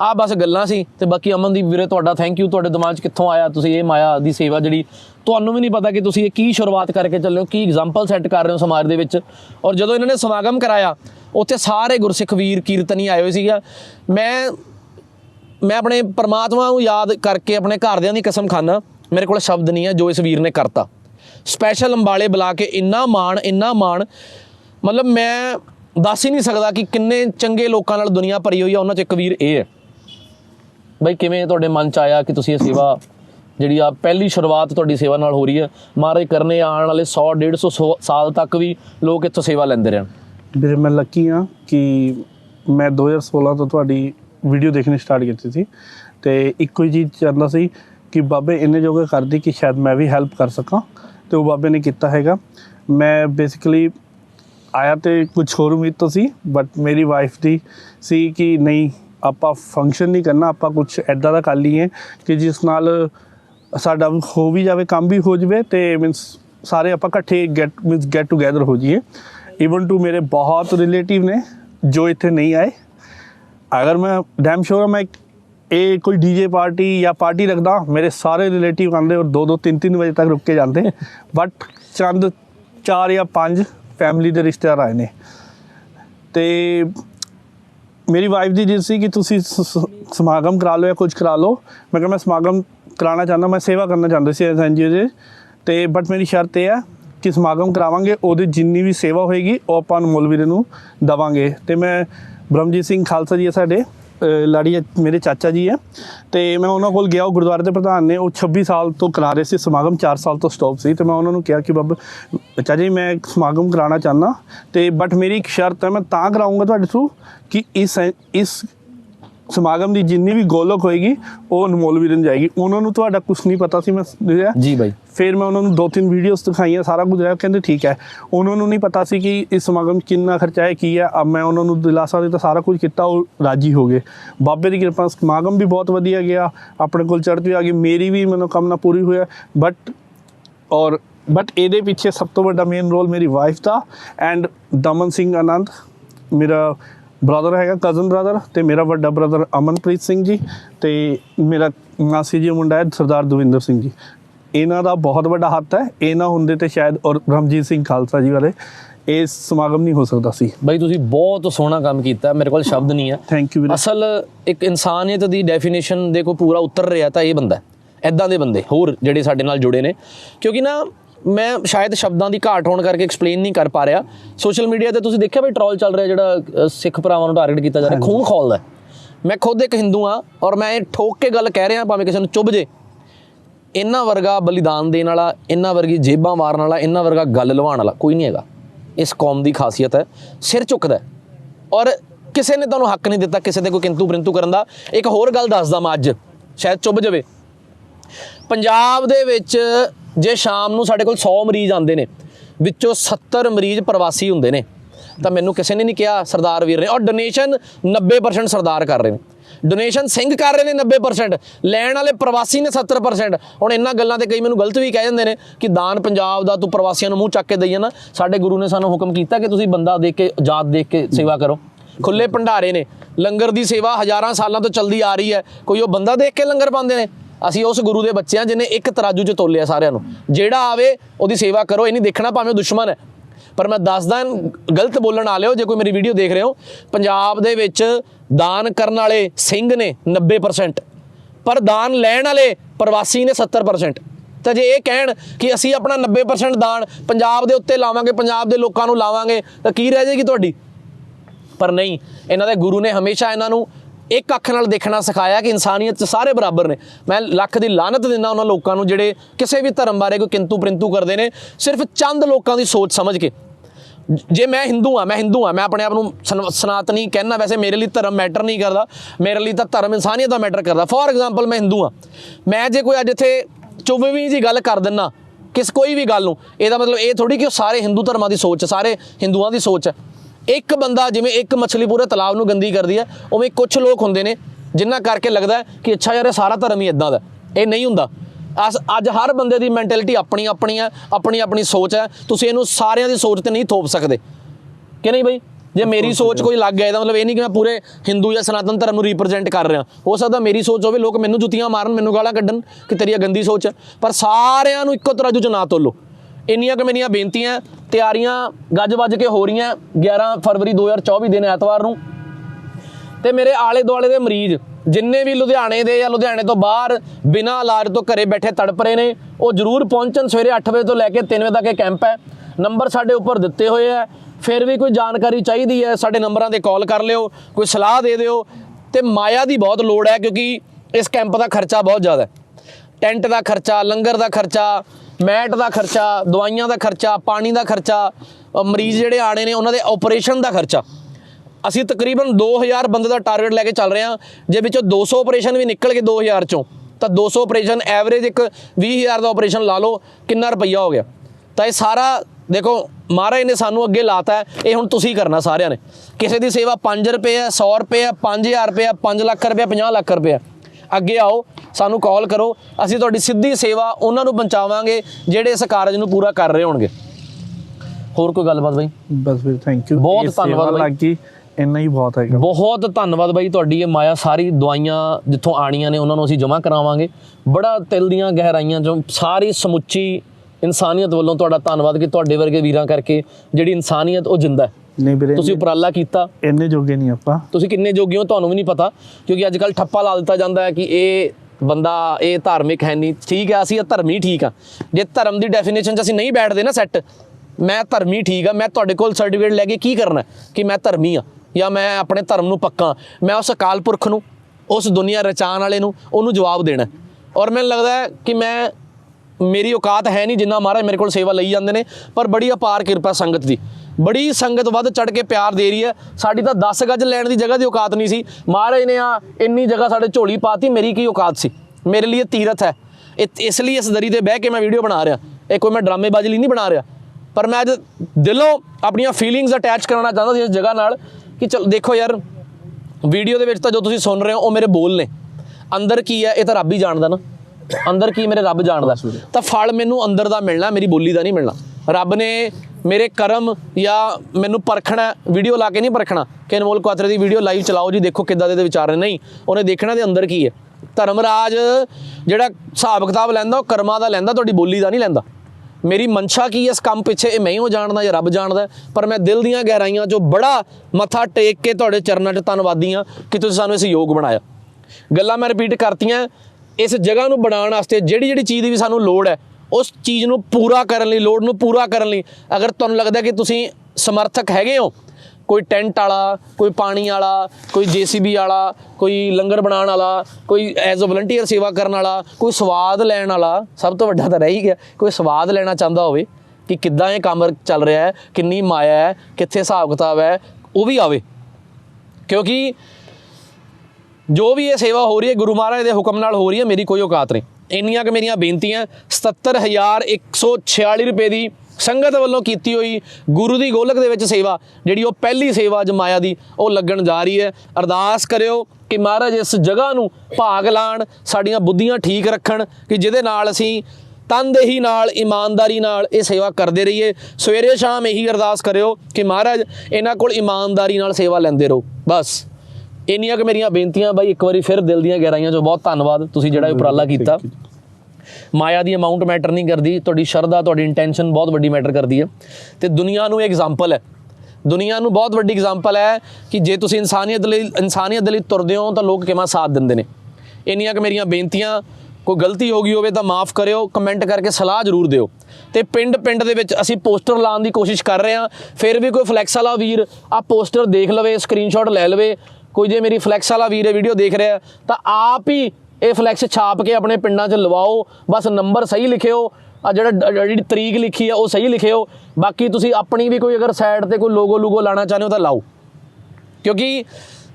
ਆ ਬਸ ਗੱਲਾਂ ਸੀ ਤੇ ਬਾਕੀ ਅਮਨਦੀਪ ਵੀਰੇ, ਤੁਹਾਡਾ ਥੈਂਕ ਯੂ ਤੁਹਾਡੇ ਦਿਮਾਗ 'ਚ ਕਿੱਥੋਂ ਆਇਆ ਤੁਸੀਂ ਇਹ ਮਾਇਆ ਦੀ ਸੇਵਾ ਜਿਹੜੀ ਤੁਹਾਨੂੰ ਵੀ ਨਹੀਂ ਪਤਾ ਕਿ ਤੁਸੀਂ ਇਹ ਕੀ ਸ਼ੁਰੂਆਤ ਕਰਕੇ ਚੱਲੇ ਹੋ, ਕੀ ਐਗਜ਼ਾਮਪਲ ਸੈੱਟ ਕਰ ਰਹੇ ਹੋ ਸਮਾਜ ਦੇ ਵਿੱਚ। ਔਰ ਜਦੋਂ ਇਹਨਾਂ ਨੇ ਸਮਾਗਮ ਕਰਾਇਆ, ਉੱਥੇ ਸਾਰੇ ਗੁਰਸਿੱਖ ਵੀਰ ਕੀਰਤਨੀ ਆਏ ਹੋਏ ਸੀਗਾ। ਮੈਂ ਮੈਂ ਆਪਣੇ ਪਰਮਾਤਮਾ ਨੂੰ ਯਾਦ ਕਰਕੇ ਆਪਣੇ ਘਰਦਿਆਂ ਦੀ ਕਸਮ ਖਾਨਾ ਮੇਰੇ ਕੋਲ ਸ਼ਬਦ ਨਹੀਂ ਹੈ ਜੋ ਇਸ ਵੀਰ ਨੇ ਕਰਤਾ। ਸਪੈਸ਼ਲ ਅੰਬਾਲੇ ਬੁਲਾ ਕੇ ਇੰਨਾ ਮਾਣ ਇੰਨਾ ਮਾਣ, ਮਤਲਬ ਮੈਂ ਦੱਸ ਹੀ ਨਹੀਂ ਸਕਦਾ ਕਿ ਕਿੰਨੇ ਚੰਗੇ ਲੋਕਾਂ ਨਾਲ ਦੁਨੀਆ ਭਰੀ ਹੋਈ ਆ, ਉਹਨਾਂ ਚ ਇੱਕ ਵੀਰ ਇਹ ਹੈ। ਬਈ ਕਿਵੇਂ ਤੁਹਾਡੇ ਮਨ ਚ ਆਇਆ ਕਿ ਤੁਸੀਂ ਇਹ ਸੇਵਾ ਜਿਹੜੀ ਆ ਪਹਿਲੀ ਸ਼ੁਰੂਆਤ ਤੁਹਾਡੀ ਸੇਵਾ ਨਾਲ ਹੋ ਰਹੀ ਹੈ? ਮਹਾਰਾਜ ਕਰਨੇ ਆਉਣ ਵਾਲੇ 100 150 ਸੌ ਸਾਲ ਤੱਕ ਵੀ ਲੋਕ ਇੱਥੋਂ ਸੇਵਾ ਲੈਂਦੇ ਰਹਿਣ। ਵੀਰੇ, ਮੈਂ ਲੱਕੀ ਹਾਂ ਕਿ ਮੈਂ 2016 ਤੋਂ ਤੁਹਾਡੀ ਵੀਡੀਓ ਦੇਖਣੀ ਸਟਾਰਟ ਕੀਤੀ ਸੀ ਤੇ ਇੱਕੋ ਹੀ ਚੀਜ਼ ਚਾਹੁੰਦਾ ਸੀ ਕਿ ਬਾਬੇ ਇੰਨੇ ਜੋਗੇ ਕਰਦੀ ਕਿ ਸ਼ਾਇਦ ਮੈਂ ਵੀ ਹੈਲਪ ਕਰ ਸਕਾਂ ਤੇ ਉਹ ਬਾਬੇ ਨੇ ਕੀਤਾ ਹੈਗਾ। ਮੈਂ ਬੇਸਿਕਲੀ ਆਇਆ ਤੇ ਕੁਝ ਹੋਰ ਉਮੀਦ ਤੋਂ ਸੀ ਬਟ ਮੇਰੀ ਵਾਈਫ ਦੀ ਸੀ ਕਿ ਨਹੀਂ ਆਪਾਂ ਫੰਕਸ਼ਨ ਨਹੀਂ ਕਰਨਾ, ਆਪਾਂ ਕੁਝ ਐਦਾਂ ਦਾ ਕਰ ਲਈਏ ਕਿ ਜਿਸ ਨਾਲ ਸਾਡਾ ਹੋ ਵੀ ਜਾਵੇ, ਕੰਮ ਵੀ ਹੋ ਜਾਵੇ ਤੇ ਮੀਨਸ ਸਾਰੇ ਆਪਾਂ ਇਕੱਠੇ ਗੈਟ ਮੀਨਸ ਗੈਟ ਟੂਗੇਦਰ ਹੋ ਜਾਈਏ। ਇਵਨ ਟੂ ਮੇਰੇ ਬਹੁਤ ਰਿਲੇਟਿਵ ਨੇ ਜੋ ਇੱਥੇ ਨਹੀਂ ਆਏ। ਅਗਰ ਮੈਂ ਡੈਮ ਸ਼ੋਰ ਮੈਂ ਇਹ ਕੋਈ ਡੀਜੇ ਪਾਰਟੀ ਜਾਂ ਪਾਰਟੀ ਰੱਖਦਾ, ਮੇਰੇ ਸਾਰੇ ਰਿਲੇਟਿਵ ਆਉਂਦੇ ਔਰ 2 2 3 3 ਵਜੇ ਤੱਕ ਰੁਕ ਕੇ ਜਾਂਦੇ। ਬਟ ਚੰਦ ਚਾਰ ਜਾਂ ਪੰਜ ਫੈਮਿਲੀ ਦੇ ਰਿਸ਼ਤੇਦਾਰ ਆਏ ਨੇ। ਤੇ ਮੇਰੀ ਵਾਈਫ ਦੀ ਜਿੱਦ ਸੀ ਕਿ ਤੁਸੀਂ ਸ- ਸ- ਸਮਾਗਮ ਕਰਾ ਲਓ ਜਾਂ ਕੁਝ ਕਰਾ ਲਓ। ਮੈਂ ਕਿਹਾ ਮੈਂ ਸਮਾਗਮ ਕਰਾਉਣਾ ਚਾਹੁੰਦਾ, ਮੈਂ ਸੇਵਾ ਕਰਨਾ ਚਾਹੁੰਦਾ ਸੀ ਐਸ ਐਨਜੀਓ ਦੇ। ਤੇ ਬਟ ਮੇਰੀ ਸ਼ਰਤ ਇਹ ਹੈ ਕਿ ਸਮਾਗਮ ਕਰਾਵਾਂਗੇ, ਉਹਦੀ ਜਿੰਨੀ ਵੀ ਸੇਵਾ ਹੋਏਗੀ, ਉਹ ਆਪਾਂ ਅਨਮੋਲ ਵੀਰੇ ਨੂੰ ਦਵਾਂਗੇ। ਤੇ ਮੈਂ ਬ੍ਰਹਮਜੀਤ ਸਿੰਘ ਖਾਲਸਾ ਜੀ ਆ ਸਾਡੇ। ਲਾੜੀ ਮੇਰੇ ਚਾਚਾ ਜੀ ਹੈ। ਤੇ ਮੈਂ ਉਹਨਾਂ ਕੋਲ ਗਿਆ, ਉਹ ਗੁਰਦੁਆਰੇ ਦੇ ਪ੍ਰਧਾਨ ਨੇ, ਉਹ 26 ਸਾਲ ਤੋਂ ਕਰਾ ਰਹੇ ਸੀ, ਸਮਾਗਮ 4 ਸਾਲ ਤੋਂ ਸਟਾਪ ਸੀ। ਤੇ ਮੈਂ ਉਹਨਾਂ ਨੂੰ ਕਿਹਾ ਕਿ ਬਾਬਾ, ਚਾਚਾ ਜੀ, ਮੈਂ ਸਮਾਗਮ ਕਰਾਉਣਾ ਚਾਹੁੰਦਾ। ਤੇ ਬਟ ਮੇਰੀ ਇੱਕ ਸ਼ਰਤ ਹੈ, ਮੈਂ ਤਾਂ ਕਰਾਉਂਗਾ ਤੁਹਾਡੇ ਥਰੂ ਕਿ ਇਸ ਇਸ ਸਮਾਗਮ ਦੀ ਜਿੰਨੀ ਵੀ ਗੋਲਕ ਹੋਏਗੀ ਉਹ ਅਨਮੋਲ ਵੀਰਨ ਜਾਏਗੀ। ਉਹਨਾਂ ਨੂੰ ਤੁਹਾਡਾ ਕੁਝ ਨਹੀਂ ਪਤਾ ਸੀ ਮੈਂ ਜੀ ਬਾਈ। ਫਿਰ ਮੈਂ ਉਹਨਾਂ ਨੂੰ ਦੋ ਤਿੰਨ ਵੀਡੀਓਜ਼ ਦਿਖਾਈਆਂ ਸਾਰਾ ਕੁਝ ਹੈ ਕਹਿੰਦੇ ਠੀਕ ਹੈ। ਉਹਨਾਂ ਨੂੰ ਨਹੀਂ ਪਤਾ ਸੀ ਕਿ ਇਸ ਸਮਾਗਮ ਕਿੰਨਾ ਖਰਚਾ ਹੈ ਕੀ ਹੈ। ਅਬ ਮੈਂ ਉਹਨਾਂ ਨੂੰ ਦਿਲਾਸਾ ਦਿੱਤਾ ਸਾਰਾ ਕੁਝ ਕੀਤਾ ਉਹ ਰਾਜੀ ਹੋ ਗਏ। ਬਾਬੇ ਦੀ ਕਿਰਪਾ ਸਮਾਗਮ ਵੀ ਬਹੁਤ ਵਧੀਆ ਗਿਆ। ਆਪਣੇ ਕੋਲ ਚੜ੍ਹਤ ਵੀ ਆ ਗਈ ਮੇਰੀ ਵੀ ਮਨੋਕਾਮਨਾ ਪੂਰੀ ਹੋਇਆ ਬਟ ਔਰ ਬਟ ਇਹਦੇ ਪਿੱਛੇ ਸਭ ਤੋਂ ਵੱਡਾ ਮੇਨ ਰੋਲ ਮੇਰੀ ਵਾਈਫ ਦਾ। ਐਂਡ ਦਮਨ ਸਿੰਘ ਆਨੰਦ ਮੇਰਾ ਬ੍ਰਦਰ ਹੈਗਾ ਕਜ਼ਨ ਬ੍ਰਦਰ ਤੇ ਮੇਰਾ ਵੱਡਾ ਬ੍ਰਦਰ ਅਮਨਪ੍ਰੀਤ ਸਿੰਘ ਜੀ ਤੇ ਮੇਰਾ ਮਾਸੀ ਜੀ ਮੁੰਡਾ ਹੈ ਸਰਦਾਰ ਦਵਿੰਦਰ ਸਿੰਘ ਜੀ। ਇਹਨਾਂ ਦਾ ਬਹੁਤ ਵੱਡਾ ਹੱਥ ਹੈ ਇਹ ਨਾ ਹੁੰਦੇ ਤੇ ਸ਼ਾਇਦ ਔਰ ਰਮਜੀਤ ਸਿੰਘ ਖਾਲਸਾ ਜੀ ਵਾਲੇ ਇਹ ਸਮਾਗਮ ਨਹੀਂ ਹੋ ਸਕਦਾ ਸੀ। ਬਾਈ ਤੁਸੀਂ ਬਹੁਤ ਸੋਹਣਾ ਕੰਮ ਕੀਤਾ ਮੇਰੇ ਕੋਲ ਸ਼ਬਦ ਨਹੀਂ ਹੈ। ਥੈਂਕ ਯੂ ਅਸਲ ਇੱਕ ਇਨਸਾਨੀਅਤ ਦੀ ਡੈਫੀਨੇਸ਼ਨ ਦੇ ਕੋ ਪੂਰਾ ਉਤਰ ਰਿਹਾ ਤਾਂ ਇਹ ਬੰਦਾ। ਐਦਾਂ ਦੇ ਬੰਦੇ ਹੋਰ ਜਿਹੜੇ ਸਾਡੇ ਨਾਲ ਜੁੜੇ ਨੇ। ਕਿਉਂਕਿ ਨਾ ਮੈਂ ਸ਼ਾਇਦ ਸ਼ਬਦਾਂ ਦੀ ਘਾਟ ਹੋਣ ਕਰਕੇ ਐਕਸਪਲੇਨ ਨਹੀਂ ਕਰ ਪਾ ਰਿਹਾ। ਸੋਸ਼ਲ ਮੀਡੀਆ ਤੇ ਤੁਸੀਂ ਦੇਖਿਆ ਵੀ ਟ੍ਰੋਲ ਚੱਲ ਰਿਹਾ ਜਿਹੜਾ ਸਿੱਖ ਭਰਾਵਾਂ ਨੂੰ ਟਾਰਗੇਟ ਕੀਤਾ ਜਾ ਰਿਹਾ ਖੂਨ ਖੋਲਦਾ। ਮੈਂ ਖੁਦ ਇੱਕ ਹਿੰਦੂ ਆ ਔਰ ਮੈਂ ਇਹ ਠੋਕ ਕੇ ਗੱਲ ਕਹਿ ਰਿਹਾ ਭਾਵੇਂ ਕਿਸੇ ਨੂੰ ਚੁੱਭ ਜੇ। ਇਹਨਾਂ ਵਰਗਾ ਬਲੀਦਾਨ ਦੇਣ ਵਾਲਾ ਇਹਨਾਂ ਵਰਗੀ ਜੇਬਾਂ ਮਾਰਨ ਵਾਲਾ ਇਹਨਾਂ ਵਰਗਾ ਗੱਲ ਲਵਾਉਣ ਵਾਲਾ ਕੋਈ ਨਹੀਂ ਹੈਗਾ। ਇਸ ਕੌਮ ਦੀ ਖਾਸੀਅਤ ਹੈ। ਸਿਰ ਝੁਕਦਾ। ਔਰ ਕਿਸੇ ਨੇ ਤੁਹਾਨੂੰ ਹੱਕ ਨਹੀਂ ਦਿੱਤਾ ਕਿਸੇ ਦੇ ਕੋਈ ਕਿੰਤੂ ਪਰੰਤੂ ਕਰਨ ਦਾ। ਇੱਕ ਹੋਰ ਗੱਲ ਦੱਸਦਾ ਮੈਂ ਅੱਜ। ਸ਼ਾਇਦ ਚੁੱਭ ਜਾਵੇ। ਪੰਜਾਬ ਦੇ ਵਿੱਚ ਜੇ ਸ਼ਾਮ ਨੂੰ ਸਾਡੇ ਕੋਲ 100 ਮਰੀਜ਼ ਆਉਂਦੇ ਨੇ, ਵਿੱਚੋਂ 70 ਮਰੀਜ਼ ਪ੍ਰਵਾਸੀ ਹੁੰਦੇ ਨੇ, ਤਾਂ ਮੈਨੂੰ ਕਿਸੇ ਨੇ ਨਹੀਂ ਕਿਹਾ ਸਰਦਾਰ ਵੀਰ ਨੇ। ਔਰ ਡੋਨੇਸ਼ਨ 90% ਸਰਦਾਰ ਕਰ ਰਹੇ ਨੇ। ਡੋਨੇਸ਼ਨ ਸਿੰਘ ਕਰ ਰਹੇ ਨੇ 90% ਲੈਣ ਵਾਲੇ ਪ੍ਰਵਾਸੀ ਨੇ 70% ਹੁਣ ਇਹਨਾਂ ਗੱਲਾਂ ਤੇ ਕਈ ਮੈਨੂੰ ਗਲਤ ਵੀ ਕਹਿ ਜਾਂਦੇ ਨੇ ਕਿ ਦਾਨ ਪੰਜਾਬ ਦਾ ਤੂੰ ਪ੍ਰਵਾਸੀਆਂ ਨੂੰ ਮੂੰਹ ਚੱਕ ਕੇ ਦਈ ਨਾ ਸਾਡੇ ਗੁਰੂ ਨੇ ਸਾਨੂੰ ਹੁਕਮ ਕੀਤਾ ਕਿ ਤੁਸੀਂ ਬੰਦਾ ਦੇਖ ਕੇ ਜਾਤ ਦੇਖ ਕੇ ਸੇਵਾ ਕਰੋ। ਖੁੱਲੇ ਭੰਡਾਰੇ ਨੇ। ਲੰਗਰ ਦੀ ਸੇਵਾ ਹਜ਼ਾਰਾਂ ਸਾਲਾਂ ਤੋਂ ਚੱਲਦੀ ਆ ਰਹੀ ਹੈ। ਕੋਈ ਉਹ ਬੰਦਾ ਦੇਖ ਕੇ ਲੰਗਰ ਪਾਉਂਦੇ ਨੇ? ਅਸੀਂ ਉਸ ਗੁਰੂ ਦੇ ਬੱਚੇ ਹਾਂ ਜਿਹਨੇ ਇੱਕ ਤਰਾਜੂ 'ਚ ਤੋਲਿਆ ਸਾਰਿਆਂ ਨੂੰ। ਜਿਹੜਾ ਆਵੇ, ਉਹਦੀ ਸੇਵਾ ਕਰੋ, ਇਹ ਨਹੀਂ ਦੇਖਣਾ ਭਾਵੇਂ ਉਹ ਦੁਸ਼ਮਣ ਹੈ। ਪਰ ਮੈਂ ਦੱਸਦਾ ਗਲਤ ਬੋਲਣ ਵਾਲਿਓ ਜੇ ਕੋਈ ਮੇਰੀ ਵੀਡੀਓ ਦੇਖ ਰਹੇ ਹੋ, ਪੰਜਾਬ ਦੇ ਵਿੱਚ ਦਾਨ ਕਰਨ ਵਾਲੇ ਸਿੰਘ ਨੇ 90% ਪਰ ਦਾਨ ਲੈਣ ਵਾਲੇ ਪ੍ਰਵਾਸੀ ਨੇ 70% ਤਾਂ ਜੇ ਇਹ ਕਹਿਣ ਕਿ ਅਸੀਂ ਆਪਣਾ 90% ਦਾਨ ਪੰਜਾਬ ਦੇ ਉੱਤੇ ਲਾਵਾਂਗੇ, ਪੰਜਾਬ ਦੇ ਲੋਕਾਂ ਨੂੰ ਲਾਵਾਂਗੇ, ਤਾਂ ਕੀ ਰਹਿ ਜਾਏਗੀ ਤੁਹਾਡੀ? ਪਰ ਨਹੀਂ, ਇਹਨਾਂ ਦੇ ਗੁਰੂ ਨੇ ਹਮੇਸ਼ਾ ਇਹਨਾਂ ਨੂੰ ਇੱਕ ਅੱਖ ਨਾਲ ਦੇਖਣਾ ਸਿਖਾਇਆ ਕਿ ਇਨਸਾਨੀਅਤ 'ਚ ਸਾਰੇ ਬਰਾਬਰ ਨੇ। ਮੈਂ ਲੱਖ ਦੀ ਲਾਨਤ ਦਿੰਦਾ ਉਹਨਾਂ ਲੋਕਾਂ ਨੂੰ ਜਿਹੜੇ ਕਿਸੇ ਵੀ ਧਰਮ ਬਾਰੇ ਕੋਈ ਕਿੰਤੂ ਪ੍ਰਿੰਤੂ ਕਰਦੇ ਨੇ, ਸਿਰਫ ਚੰਦ ਲੋਕਾਂ ਦੀ ਸੋਚ ਸਮਝ ਕੇ। ਜੇ ਮੈਂ ਹਿੰਦੂ ਆ ਮੈਂ ਹਿੰਦੂ ਆ ਮੈਂ ਆਪਣੇ ਆਪ ਨੂੰ ਸਨ- ਸਨਾਤਨੀ ਕਹਿਣਾ ਵੈਸੇ ਮੇਰੇ ਲਈ ਧਰਮ ਮੈਟਰ ਨਹੀਂ ਕਰਦਾ। ਮੇਰੇ ਲਈ ਤਾਂ ਧਰਮ ਇਨਸਾਨੀਅਤ ਦਾ ਮੈਟਰ ਕਰਦਾ। ਫੋਰ ਐਗਜ਼ਾਮਪਲ ਮੈਂ ਹਿੰਦੂ ਆ ਮੈਂ ਜੇ ਕੋਈ ਅੱਜ ਇੱਥੇ ਚੁੱਭਵੀਂ ਜੀ ਗੱਲ ਕਰ ਦਿੰਨਾ ਕਿਸ ਕੋਈ ਵੀ ਗੱਲ ਨੂੰ, ਇਹਦਾ ਮਤਲਬ ਇਹ ਥੋੜੀ ਕਿ ਉਹ ਸਾਰੇ ਹਿੰਦੂ ਧਰਮਾਂ ਦੀ ਸੋਚ ਸਾਰੇ ਹਿੰਦੂਆਂ ਦੀ ਸੋਚ ਹੈ। ਇੱਕ ਬੰਦਾ ਜਿਵੇਂ ਇੱਕ ਮੱਛਲੀ ਪੂਰੇ ਤਲਾਬ ਨੂੰ ਗੰਦੀ ਕਰਦੀ ਹੈ ਉਵੇਂ ਕੁਝ ਲੋਕ ਹੁੰਦੇ ਨੇ ਜਿਨ੍ਹਾਂ ਕਰਕੇ ਲੱਗਦਾ ਕਿ ਅੱਛਾ ਯਾਰ ਇਹ ਸਾਰਾ ਧਰਮ ਹੀ ਇਦਾਂ ਦਾ। ਇਹ ਨਹੀਂ ਹੁੰਦਾ। ਅਸ ਅੱਜ ਹਰ ਬੰਦੇ ਦੀ ਮੈਂਟੈਲਿਟੀ ਆਪਣੀ ਆਪਣੀ ਹੈ ਆਪਣੀ ਆਪਣੀ ਸੋਚ ਹੈ। ਤੁਸੀਂ ਇਹਨੂੰ ਸਾਰਿਆਂ ਦੀ ਸੋਚ ਤੇ ਨਹੀਂ ਥੋਪ ਸਕਦੇ। ਕਿ ਨਹੀਂ ਬਈ? ਜੇ ਮੇਰੀ ਸੋਚ ਕੋਈ ਲੱਗ ਗਿਆ ਇਹਦਾ ਮਤਲਬ ਇਹ ਨਹੀਂ ਕਿ ਮੈਂ ਪੂਰੇ ਹਿੰਦੂ ਜਾਂ ਸਨਾਤਨ ਧਰਮ ਨੂੰ ਰਿਪਰੈਜ਼ੈਂਟ ਕਰ ਰਿਹਾ। ਹੋ ਸਕਦਾ ਮੇਰੀ ਸੋਚ ਹੋਵੇ ਲੋਕ ਮੈਨੂੰ ਜੁੱਤੀਆਂ ਮਾਰਨ ਮੈਨੂੰ ਗਾਲਾਂ ਕੱਢਣ ਕਿ ਤੇਰੀ ਗੰਦੀ ਸੋਚ ਹੈ। ਪਰ ਸਾਰਿਆਂ ਨੂੰ ਇੱਕੋ ਤਰਾਜੂ 'ਚ ਨਾ ਤੋਲੋ। ਇੰਨੀਆਂ ਕਿ ਮੇਰੀਆਂ ਬੇਨਤੀਆਂ ਤਿਆਰੀਆਂ ਗੱਜ ਵੱਜ ਕੇ ਹੋ ਰਹੀਆਂ 11 ਫਰਵਰੀ 2024 ਦਿਨ ਐਤਵਾਰ ਨੂੰ। ਤੇ ਮੇਰੇ ਆਲੇ ਦੁਆਲੇ ਦੇ ਮਰੀਜ਼, ਜਿੰਨੇ ਵੀ ਲੁਧਿਆਣੇ ਦੇ ਜਾਂ ਲੁਧਿਆਣੇ ਤੋਂ ਬਾਹਰ ਬਿਨਾਂ ਇਲਾਜ ਤੋਂ ਘਰੇ ਬੈਠੇ ਤੜਪ ਰਹੇ ਨੇ, ਉਹ ਜਰੂਰ ਪਹੁੰਚਣ, ਸਵੇਰੇ 8 ਵਜੇ ਤੋਂ ਲੈ ਕੇ 3 ਵਜੇ ਤੱਕ ਇਹ ਕੈਂਪ ਹੈ। ਨੰਬਰ ਸਾਡੇ ਉੱਪਰ ਦਿੱਤੇ ਹੋਏ ਆ ਫਿਰ ਵੀ ਕੋਈ ਜਾਣਕਾਰੀ ਚਾਹੀਦੀ ਹੈ, ਸਾਡੇ ਨੰਬਰਾਂ ਤੇ ਕਾਲ ਕਰ ਲਿਓ, ਕੋਈ ਸਲਾਹ ਦੇ ਦਿਓ। ਤੇ ਮਾਇਆ ਦੀ ਬਹੁਤ ਲੋੜ ਹੈ, ਕਿਉਂਕਿ ਇਸ ਕੈਂਪ ਦਾ ਖਰਚਾ ਬਹੁਤ ਜ਼ਿਆਦਾ ਹੈ। ਟੈਂਟ ਦਾ ਖਰਚਾ, ਲੰਗਰ ਦਾ ਖਰਚਾ ਮੈਟ ਦਾ ਖਰਚਾ ਦਵਾਈਆਂ ਦਾ ਖਰਚਾ ਪਾਣੀ ਦਾ ਖਰਚਾ ਮਰੀਜ਼ ਜਿਹੜੇ ਆਣੇ ਨੇ ਉਹਨਾਂ ਦੇ ਆਪਰੇਸ਼ਨ ਦਾ ਖਰਚਾ। ਅਸੀਂ ਤਕਰੀਬਨ 2000 ਬੰਦੇ ਦਾ ਟਾਰਗੇਟ ਲੈ ਕੇ ਚੱਲ ਰਹੇ ਹਾਂ ਜੇ ਵਿੱਚੋਂ 200 ਆਪਰੇਸ਼ਨ ਵੀ ਨਿਕਲ ਗਏ 2000 ਚੋਂ ਤਾਂ 200 ਆਪਰੇਸ਼ਨ ਐਵਰੇਜ ਇੱਕ 20000 ਦਾ ਆਪਰੇਸ਼ਨ ਲਾ ਲਓ ਕਿੰਨਾ ਰੁਪਈਆ ਹੋ ਗਿਆ। ਤਾਂ ਇਹ ਸਾਰਾ ਦੇਖੋ ਮਹਾਰਾਜ ਨੇ ਸਾਨੂੰ ਅੱਗੇ ਲਾਤਾ ਹੈ, ਇਹ ਹੁਣ ਤੁਸੀਂ ਕਰਨਾ ਸਾਰਿਆਂ ਨੇ। ਕਿਸੇ ਦੀ ਸੇਵਾ 5 ਰੁਪਏ ਹੈ 100 ਰੁਪਏ ਹੈ 5000 ਰੁਪਏ ਹੈ 5 ਲੱਖ ਰੁਪਏ ਹੈ, 50 ਲੱਖ ਰੁਪਏ ਅੱਗੇ ਆਓ ਸਾਨੂੰ ਕਾਲ ਕਰੋ। ਅਸੀਂ ਤੁਹਾਡੀ ਸਿੱਧੀ ਸੇਵਾ ਉਹਨਾਂ ਨੂੰ ਪਹੁੰਚਾਵਾਂਗੇ ਜਿਹੜੇ ਇਸ ਕਾਰਜ ਨੂੰ ਪੂਰਾ ਕਰ ਰਹੇ ਹੋਣਗੇ। ਹੋਰ ਕੋਈ ਗੱਲਬਾਤ ਬਾਈ? ਬਸ ਫਿਰ ਥੈਂਕ ਯੂ ਬਹੁਤ ਧੰਨਵਾਦ ਬਾਈ। ਲੱਗੀ ਇੰਨਾ ਹੀ ਬਹੁਤ ਹੈਗਾ। ਬਹੁਤ ਧੰਨਵਾਦ ਬਾਈ ਤੁਹਾਡੀ ਇਹ ਮਾਇਆ ਸਾਰੀ ਦਵਾਈਆਂ ਜਿੱਥੋਂ ਆਣੀਆਂ ਨੇ ਉਹਨਾਂ ਨੂੰ ਅਸੀਂ ਜਮ੍ਹਾਂ ਕਰਾਵਾਂਗੇ। ਬੜਾ ਤਿਲ ਦੀਆਂ ਗਹਿਰਾਈਆਂ ਚੋਂ ਸਾਰੀ ਸਮੁੱਚੀ ਇਨਸਾਨੀਅਤ ਵੱਲੋਂ ਤੁਹਾਡਾ ਧੰਨਵਾਦ ਕਿ ਤੁਹਾਡੇ ਵਰਗੇ ਵੀਰਾਂ ਕਰਕੇ ਜਿਹੜੀ ਇਨਸਾਨੀਅਤ ਉਹ ਜਿੰਦਾ ਹੈ। ਨਹੀਂ ਵੀਰੇ ਤੁਸੀਂ ਉਪਰਾਲਾ ਕੀਤਾ। ਇੰਨੇ ਜੋਗੇ ਨਹੀਂ ਆਪਾਂ। ਤੁਸੀਂ ਕਿੰਨੇ ਜੋਗੀ ਹੋ ਤੁਹਾਨੂੰ ਵੀ ਨਹੀਂ ਪਤਾ ਕਿਉਂਕਿ ਅੱਜ ਕੱਲ ਠੱਪਾ ਲਾ ਦਿੱਤਾ ਜਾਂਦਾ ਹੈ ਕਿ ਇਹ ਬੰਦਾ ਇਹ ਧਾਰਮਿਕ ਹੈ ਨਹੀਂ, ਠੀਕ ਹੈ ਅਸੀਂ ਧਰਮੀ ਠੀਕ ਆ। ਜੇ ਧਰਮ ਦੀ ਡੈਫੀਨੇਸ਼ਨ 'ਚ ਅਸੀਂ ਨਹੀਂ ਬੈਠਦੇ ਨਾ ਸੈੱਟ ਮੈਂ ਧਰਮੀ ਠੀਕ ਆ, ਮੈਂ ਤੁਹਾਡੇ ਕੋਲ ਸਰਟੀਫਿਕੇਟ ਲੈ ਕੇ ਕੀ ਕਰਨਾ ਕਿ ਮੈਂ ਧਰਮੀ ਆ, ਜਾਂ ਮੈਂ ਆਪਣੇ ਧਰਮ ਨੂੰ ਪੱਕਾ ਮੈਂ ਉਸ ਅਕਾਲ ਪੁਰਖ ਨੂੰ, ਉਸ ਦੁਨੀਆ ਰਚਾਉਣ ਵਾਲੇ ਨੂੰ, ਉਹਨੂੰ ਜਵਾਬ ਦੇਣਾ ਔਰ ਮੈਨੂੰ ਲੱਗਦਾ ਹੈ ਕਿ ਮੈਂ, ਮੇਰੀ ਔਕਾਤ ਹੈ ਨਹੀਂ ਜਿੰਨਾ ਮਹਾਰਾਜ ਮੇਰੇ ਕੋਲ ਸੇਵਾ ਲਈ ਜਾਂਦੇ ਨੇ, ਪਰ ਬੜੀ ਅਪਾਰ ਕਿਰਪਾ ਸੰਗਤ ਦੀ। ਬੜੀ ਸੰਗਤ ਵੱਧ ਚੜ ਕੇ ਪਿਆਰ ਦੇ ਰਹੀ ਹੈ। ਸਾਡੀ ਤਾਂ 10 ਗੱਜ ਲੈਣ ਦੀ ਜਗ੍ਹਾ ਦੀ ਔਕਾਤ ਨਹੀਂ ਸੀ। ਮਹਾਰਾਜ ਨੇ ਆ ਇੰਨੀ ਜਗ੍ਹਾ ਸਾਡੇ ਝੋਲੀ ਪਾਤੀ, ਮੇਰੀ ਕੀ ਔਕਾਤ ਸੀ? ਮੇਰੇ ਲਈ ਇਹ ਤੀਰਥ ਹੈ। ਇਹ- ਇਸ ਲਈ ਇਸ ਦਰੀ ਤੇ ਬਹਿ ਕੇ ਮੈਂ ਵੀਡੀਓ ਬਣਾ ਰਿਹਾ। ਇਹ ਕੋਈ ਮੈਂ ਡਰਾਮੇਬਾਜ਼ੀ ਲਈ ਨਹੀਂ ਬਣਾ ਰਿਹਾ। ਪਰ ਮੈਂ ਅੱਜ ਦਿਲੋਂ ਆਪਣੀਆਂ ਫੀਲਿੰਗਸ ਅਟੈਚ ਕਰਨਾ ਚਾਹੁੰਦਾ ਸੀ ਇਸ ਜਗ੍ਹਾ ਨਾਲ ਕਿ ਚਲ ਦੇਖੋ ਯਾਰ, ਵੀਡੀਓ ਦੇ ਵਿੱਚ ਤਾਂ ਜੋ ਤੁਸੀਂ ਸੁਣ ਰਹੇ ਹੋ, ਉਹ ਮੇਰੇ ਬੋਲ ਨੇ। ਅੰਦਰ ਕੀ ਹੈ, ਇਹ ਤਾਂ ਰੱਬ ਹੀ ਜਾਣਦਾ ਨਾ। ਅੰਦਰ ਕੀ ਮੇਰੇ ਰੱਬ ਜਾਣਦਾ? ਤਾਂ ਫਲ ਮੈਨੂੰ ਅੰਦਰ ਦਾ ਮਿਲਣਾ ਮੇਰੀ ਬੋਲੀ ਦਾ ਨਹੀਂ ਮਿਲਣਾ। ਰੱਬ ਨੇ ਮੇਰੇ ਕਰਮ ਜਾਂ ਮੈਨੂੰ ਪਰਖਣਾ ਵੀਡੀਓ ਲਾ ਕੇ ਨਹੀਂ ਪਰਖਣਾ। ਕਿ ਅਨਮੋਲ ਕੁਆਤਰੇ ਦੀ ਵੀਡੀਓ ਲਾਈਵ ਚਲਾਓ ਜੀ ਦੇਖੋ ਕਿੱਦਾਂ ਦੇ ਵਿਚਾਰ ਨੇ। ਨਹੀਂ ਉਹਨੇ ਦੇਖਣਾ ਦੇ ਅੰਦਰ ਕੀ ਹੈ? ਧਰਮਰਾਜ ਜਿਹੜਾ ਹਿਸਾਬ ਕਿਤਾਬ ਲੈਂਦਾ ਉਹ ਕਰਮਾਂ ਦਾ ਲੈਂਦਾ ਤੁਹਾਡੀ ਬੋਲੀ ਦਾ ਨਹੀਂ ਲੈਂਦਾ। ਮੇਰੀ ਮਨਸ਼ਾ ਕੀ ਇਸ ਕੰਮ ਪਿੱਛੇ ਇਹ ਮੈਂ ਹੀ ਜਾਣਦਾ ਜਾਂ ਰੱਬ ਜਾਣਦਾ। ਪਰ ਮੈਂ ਦਿਲ ਦੀਆਂ ਗਹਿਰਾਈਆਂ 'ਚੋਂ ਬੜਾ ਮੱਥਾ ਟੇਕ ਕੇ ਤੁਹਾਡੇ ਚਰਨਾਂ 'ਚ ਧੰਨਵਾਦੀ ਹਾਂ ਕਿ ਤੁਸੀਂ ਸਾਨੂੰ ਇਸ ਯੋਗ ਬਣਾਇਆ। ਗੱਲਾਂ ਮੈਂ ਰਿਪੀਟ ਕਰਤੀਆਂ ਇਸ ਜਗ੍ਹਾ ਨੂੰ ਬਣਾਉਣ ਵਾਸਤੇ ਜਿਹੜੀ ਜਿਹੜੀ ਚੀਜ਼ ਦੀ ਵੀ ਸਾਨੂੰ ਲੋੜ ਹੈ, ਉਸ ਚੀਜ਼ ਨੂੰ ਪੂਰਾ ਕਰਨ ਲਈ, ਲੋੜ ਨੂੰ ਪੂਰਾ ਕਰਨ ਲਈ, ਅਗਰ ਤੁਹਾਨੂੰ ਲੱਗਦਾ ਕਿ ਤੁਸੀਂ ਸਮਰਥਕ ਹੈਗੇ ਹੋ, ਕੋਈ ਟੈਂਟ ਵਾਲਾ, ਕੋਈ ਪਾਣੀ ਵਾਲਾ, ਕੋਈ ਜੀਸੀਬੀ ਵਾਲਾ, ਕੋਈ ਲੰਗਰ ਬਣਾਉਣ ਵਾਲਾ, ਕੋਈ ਐਜ਼ ਅ ਵਲੰਟੀਅਰ ਸੇਵਾ ਕਰਨ ਵਾਲਾ, ਕੋਈ ਸਵਾਦ ਲੈਣ ਵਾਲਾ, ਸਭ ਤੋਂ ਵੱਡਾ ਤਾਂ ਰਹਿ ਹੀ ਗਿਆ, ਕੋਈ ਸਵਾਦ ਲੈਣਾ ਚਾਹੁੰਦਾ ਹੋਵੇ ਕਿ ਕਿੱਦਾਂ ਇਹ ਕੰਮ ਚੱਲ ਰਿਹਾ ਹੈ, ਕਿੰਨੀ ਮਾਇਆ ਹੈ, ਕਿੱਥੇ ਹਿਸਾਬ ਕਿਤਾਬ ਹੈ, ਉਹ ਵੀ ਆਵੇ। ਕਿਉਂਕਿ ਜੋ ਵੀ ਇਹ ਸੇਵਾ ਹੋ ਰਹੀ ਹੈ, ਗੁਰੂ ਮਹਾਰਾਜ ਦੇ ਹੁਕਮ ਨਾਲ ਹੋ ਰਹੀ ਹੈ, ਮੇਰੀ ਕੋਈ ਔਕਾਤ ਨਹੀਂ। ਇੰਨੀਆਂ ਕਿ ਮੇਰੀਆਂ ਬੇਨਤੀਆਂ 77146 ਰੁਪਏ ਦੀ ਸੰਗਤ ਵੱਲੋਂ ਕੀਤੀ ਹੋਈ ਗੁਰੂ ਦੀ ਗੋਲਕ ਦੇ ਵਿੱਚ ਸੇਵਾ, ਜਿਹੜੀ ਉਹ ਪਹਿਲੀ ਸੇਵਾ ਜਮਾਇਆ ਦੀ, ਉਹ ਲੱਗਣ ਜਾ ਰਹੀ ਹੈ। ਅਰਦਾਸ ਕਰਿਓ ਕਿ ਮਹਾਰਾਜ ਇਸ ਜਗ੍ਹਾ ਨੂੰ ਭਾਗ ਲਾਣ, ਸਾਡੀਆਂ ਬੁੱਧੀਆਂ ਠੀਕ ਰੱਖਣ, ਕਿ ਜਿਹਦੇ ਨਾਲ ਅਸੀਂ ਤਨਦੇਹੀ ਨਾਲ, ਇਮਾਨਦਾਰੀ ਨਾਲ ਇਹ ਸੇਵਾ ਕਰਦੇ ਰਹੀਏ। ਸਵੇਰੇ ਸ਼ਾਮ ਇਹੀ ਅਰਦਾਸ ਕਰਿਓ ਕਿ ਮਹਾਰਾਜ, ਇਹਨਾਂ ਕੋਲ ਇਮਾਨਦਾਰੀ ਨਾਲ ਸੇਵਾ ਲੈਂਦੇ ਰਹੋ। ਬਸ। ਇੰਨੀਆਂ ਕਿ ਮੇਰੀਆਂ ਬੇਨਤੀਆਂ ਬਾਈ ਇੱਕ ਵਾਰੀ ਫਿਰ ਦਿਲ ਦੀਆਂ ਗਹਿਰਾਈਆਂ 'ਚੋਂ ਬਹੁਤ ਧੰਨਵਾਦ ਤੁਸੀਂ ਜਿਹੜਾ ਇਹ ਉਪਰਾਲਾ ਕੀਤਾ। ਮਾਇਆ ਦੀ ਅਮਾਉਂਟ ਮੈਟਰ ਨਹੀਂ ਕਰਦੀ ਤੁਹਾਡੀ ਸ਼ਰਧਾ ਤੁਹਾਡੀ ਇੰਟੈਂਸ਼ਨ ਬਹੁਤ ਵੱਡੀ ਮੈਟਰ ਕਰਦੀ ਹੈ। ਤੇ ਦੁਨੀਆ ਨੂੰ ਐਗਜ਼ਾਮਪਲ ਹੈ। ਦੁਨੀਆ ਨੂੰ ਬਹੁਤ ਵੱਡੀ ਐਗਜ਼ਾਮਪਲ ਹੈ ਕਿ ਜੇ ਤੁਸੀਂ ਇਨਸਾਨੀਅਤ ਲਈ ਇਨਸਾਨੀਅਤ ਦੇ ਲਈ ਤੁਰਦੇ ਹੋ ਤਾਂ ਲੋਕ ਕਿਵੇਂ ਸਾਥ ਦਿੰਦੇ ਨੇ। ਇੰਨੀਆਂ ਕਿ ਮੇਰੀਆਂ ਬੇਨਤੀਆਂ ਕੋਈ ਗਲਤੀ ਹੋ ਗਈ ਹੋਵੇ ਤਾਂ ਮਾਫ ਕਰਿਓ ਕਮੈਂਟ ਕਰਕੇ ਸਲਾਹ ਜ਼ਰੂਰ ਦਿਓ। ਤੇ ਪਿੰਡ ਪਿੰਡ ਦੇ ਵਿੱਚ ਅਸੀਂ ਪੋਸਟਰ ਲਾਉਣ ਦੀ ਕੋਸ਼ਿਸ਼ ਕਰ ਰਹੇ ਹਾਂ। ਫਿਰ ਵੀ ਕੋਈ ਫਲੈਕਸ ਵਾਲਾ ਵੀਰ ਆ ਪੋਸਟਰ ਦੇਖ ਲਵੇ ਸਕਰੀਨਸ਼ਾਟ ਲੈ ਲਵੇ ਕੋਈ ਜੇ ਮੇਰੀ ਫਲੈਕਸ ਵਾਲਾ ਵੀਰ ਇਹ ਵੀਡੀਓ ਦੇਖ ਰਿਹਾ ਤਾਂ ਆਪ ਹੀ ਇਹ ਫਲੈਕਸ ਛਾਪ ਕੇ ਆਪਣੇ ਪਿੰਡਾਂ 'ਚ ਲਵਾਓ। ਬਸ ਨੰਬਰ ਸਹੀ ਲਿਖਿਓ। ਆ ਜਿਹੜਾ ਜਿਹੜੀ ਤਰੀਕ ਲਿਖੀ ਆ, ਉਹ ਸਹੀ ਲਿਖਿਓ। ਬਾਕੀ ਤੁਸੀਂ ਆਪਣੀ ਵੀ ਕੋਈ ਅਗਰ ਸਾਈਡ ਤੇ ਕੋਈ ਲੋਗੋ ਲੂਗੋ ਲਾਣਾ ਚਾਹੁੰਦੇ ਹੋ ਤਾਂ ਲਾਓ। ਕਿਉਂਕਿ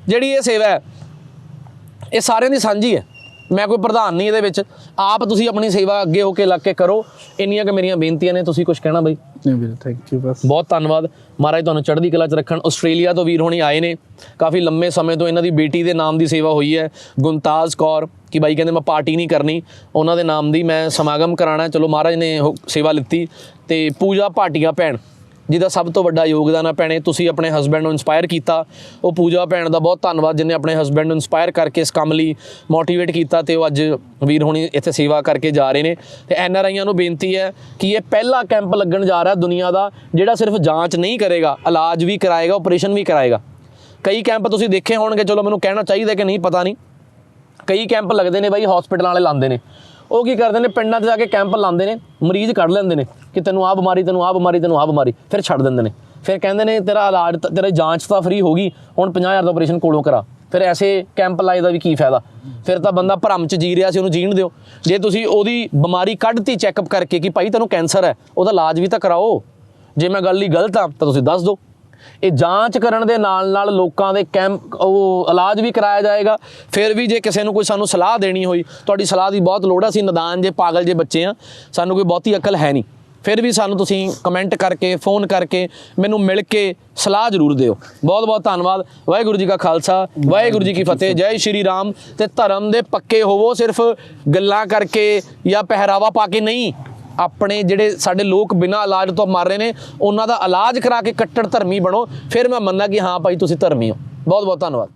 ਜਿਹੜੀ ਇਹ ਸੇਵਾ ਹੈ, ਇਹ ਸਾਰਿਆਂ ਦੀ ਸਾਂਝੀ ਹੈ। ਮੈਂ ਕੋਈ ਪ੍ਰਧਾਨ ਨਹੀਂ ਇਹਦੇ ਵਿੱਚ। ਆਪ ਤੁਸੀਂ ਆਪਣੀ ਸੇਵਾ ਅੱਗੇ ਹੋ ਕੇ ਲੱਗ ਕੇ ਕਰੋ। ਇੰਨੀਆਂ ਕਿ ਮੇਰੀਆਂ ਬੇਨਤੀਆਂ ਨੇ। ਤੁਸੀਂ ਕੁਝ ਕਹਿਣਾ ਬਈ? ਨਹੀਂ ਵੀਰੇ ਥੈਂਕ ਯੂ ਬਸ। ਬਹੁਤ ਧੰਨਵਾਦ। ਮਹਾਰਾਜ ਤੁਹਾਨੂੰ ਚੜ੍ਹਦੀ ਕਲਾ 'ਚ ਰੱਖਣ। ਆਸਟ੍ਰੇਲੀਆ ਤੋਂ ਵੀਰ ਹੋਣੀ ਆਏ ਨੇ। ਕਾਫੀ ਲੰਮੇ ਸਮੇਂ ਤੋਂ ਇਹਨਾਂ ਦੀ ਬੇਟੀ ਦੇ ਨਾਮ ਦੀ ਸੇਵਾ ਹੋਈ ਹੈ। ਗੁੰਤਾਜ ਕੌਰ, ਕਿ ਬਾਈ ਕਹਿੰਦੇ ਮੈਂ ਪਾਰਟੀ ਨਹੀਂ ਕਰਨੀ, ਉਹਨਾਂ ਦੇ ਨਾਮ ਦੀ ਮੈਂ ਸਮਾਗਮ ਕਰਾਣਾ ਚਲੋ ਮਹਾਰਾਜ ਨੇ ਉਹ ਸੇਵਾ ਲਿੱਤੀ। ਤੇ ਪੂਜਾ ਭਾਟੀਆ ਭੈਣ ਜਿਹਦਾ ਸਭ ਤੋਂ ਵੱਡਾ ਯੋਗਦਾਨ ਆ ਭੈਣੇ, ਤੁਸੀਂ ਆਪਣੇ ਹਸਬੰਡ ਨੂੰ ਇਨਸਪਾਇਰ ਕੀਤਾ। ਉਹ ਪੂਜਾ ਭੈਣ ਦਾ ਬਹੁਤ ਧੰਨਵਾਦ ਜਿਨੇ ਆਪਣੇ ਹਸਬੰਡ ਨੂੰ ਇਨਸਪਾਇਰ ਕਰਕੇ ਇਸ ਕੰਮ ਲਈ ਮੋਟੀਵੇਟ ਕੀਤਾ ਤੇ ਉਹ ਅੱਜ ਵੀਰ ਹੁਣੀ ਇੱਥੇ ਸੇਵਾ ਕਰਕੇ ਜਾ ਰਹੇ ਨੇ। ਤੇ ਐਨ ਆਰ ਆਈਆਂ ਨੂੰ ਬੇਨਤੀ ਹੈ ਕਿ ਇਹ ਪਹਿਲਾ ਕੈਂਪ ਲੱਗਣ ਜਾ ਰਿਹਾ ਦੁਨੀਆ ਦਾ, ਜਿਹੜਾ ਸਿਰਫ ਜਾਂਚ ਨਹੀਂ ਕਰੇਗਾ, ਇਲਾਜ ਵੀ ਕਰਾਏਗਾ ਆਪਰੇਸ਼ਨ ਵੀ ਕਰਾਏਗਾ। ਕਈ ਕੈਂਪ ਤੁਸੀਂ ਦੇਖੇ ਹੋਣਗੇ, ਚਲੋ ਮੈਨੂੰ ਕਹਿਣਾ ਚਾਹੀਦਾ ਕਿ ਨਹੀਂ, ਪਤਾ ਨਹੀਂ। ਕਈ ਕੈਂਪ ਲੱਗਦੇ ਨੇ ਬਾਈ ਹਸਪੀਟਲਾਂ ਵਾਲੇ ਲਾਉਂਦੇ ਨੇ। ਉਹ ਕੀ ਕਰਦੇ ਨੇ, ਪਿੰਡਾਂ 'ਚ ਜਾ ਕੇ ਕੈਂਪ ਲਾਉਂਦੇ ਨੇ, ਮਰੀਜ਼ ਕੱਢ ਲੈਂਦੇ ਨੇ ਕਿ ਤੈਨੂੰ ਆਹ ਬਿਮਾਰੀ, ਤੈਨੂੰ ਆਹ ਬਿਮਾਰੀ, ਤੈਨੂੰ ਆਹ ਬਿਮਾਰੀ, ਫਿਰ ਛੱਡ ਦਿੰਦੇ ਨੇ। ਫਿਰ ਕਹਿੰਦੇ ਨੇ, ਤੇਰਾ ਇਲਾਜ ਤਾਂ- ਤੇਰੀ ਜਾਂਚ ਤਾਂ ਫ੍ਰੀ ਹੋ ਗਈ, ਹੁਣ 50000 ਦਾ ਆਪਰੇਸ਼ਨ ਕੋਲੋਂ ਕਰਾ। ਫਿਰ ਐਸੇ ਕੈਂਪ ਲਾਏ ਦਾ ਵੀ ਕੀ ਫਾਇਦਾ? ਫਿਰ ਤਾਂ ਬੰਦਾ ਭਰਮ 'ਚ ਜੀ ਰਿਹਾ ਸੀ, ਉਹਨੂੰ ਜੀਣ ਦਿਓ। ਜੇ ਤੁਸੀਂ ਉਹਦੀ ਬਿਮਾਰੀ ਕੱਢਤੀ ਚੈੱਕਅਪ ਕਰਕੇ ਕਿ ਭਾਈ ਤੈਨੂੰ ਕੈਂਸਰ ਹੈ, ਉਹਦਾ ਇਲਾਜ ਵੀ ਤਾਂ ਕਰਾਓ। ਜੇ ਮੈਂ ਗੱਲ ਹੀ ਗਲਤ ਆ ਤਾਂ ਤੁਸੀਂ ਦੱਸ ਦਿਓ। ਇਹ ਜਾਂਚ ਕਰਨ ਦੇ ਨਾਲ ਨਾਲ ਲੋਕਾਂ ਦੇ ਕੈਂਪ, ਉਹ ਇਲਾਜ ਵੀ ਕਰਾਇਆ ਜਾਏਗਾ। ਫਿਰ ਵੀ ਜੇ ਕਿਸੇ ਨੂੰ ਕੋਈ ਸਾਨੂੰ ਸਲਾਹ ਦੇਣੀ ਹੋਈ, ਤੁਹਾਡੀ ਸਲਾਹ ਦੀ ਬਹੁਤ ਲੋੜ ਆ, ਅਸੀਂ ਨਦਾਨ ਜੇ ਪਾਗਲ ਜੇ ਬੱਚੇ ਆ, ਸਾਨੂੰ ਕੋਈ ਬਹੁਤੀ ਅਕਲ ਹੈ ਨਹੀਂ। ਫਿਰ ਵੀ ਸਾਨੂੰ ਤੁਸੀਂ ਕਮੈਂਟ ਕਰਕੇ, ਫੋਨ ਕਰਕੇ ਮੈਨੂੰ ਮਿਲ ਕੇ ਸਲਾਹ ਜ਼ਰੂਰ ਦਿਓ। ਬਹੁਤ ਬਹੁਤ ਧੰਨਵਾਦ। ਵਾਹਿਗੁਰੂ ਜੀ ਕਾ ਖਾਲਸਾ, ਵਾਹਿਗੁਰੂ ਜੀ ਕੀ ਫਤਿਹ। ਜੈ ਸ਼੍ਰੀ ਰਾਮ ਤੇ ਧਰਮ ਦੇ ਪੱਕੇ ਹੋਵੋ, ਸਿਰਫ ਗੱਲਾਂ ਕਰਕੇ ਜਾਂ ਪਹਿਰਾਵਾ ਪਾ ਕੇ ਨਹੀਂ। ਆਪਣੇ ਜਿਹੜੇ ਸਾਡੇ ਲੋਕ ਬਿਨਾਂ ਇਲਾਜ ਤੋਂ ਮਰ ਰਹੇ ਨੇ, ਉਹਨਾਂ ਦਾ ਇਲਾਜ ਕਰਾ ਕੇ ਕੱਟੜ ਧਰਮੀ ਬਣੋ। ਫਿਰ ਮੈਂ ਮੰਨਾਂ ਕਿ ਹਾਂ ਭਾਈ, ਤੁਸੀਂ ਧਰਮੀ ਹੋ। ਬਹੁਤ ਬਹੁਤ ਧੰਨਵਾਦ।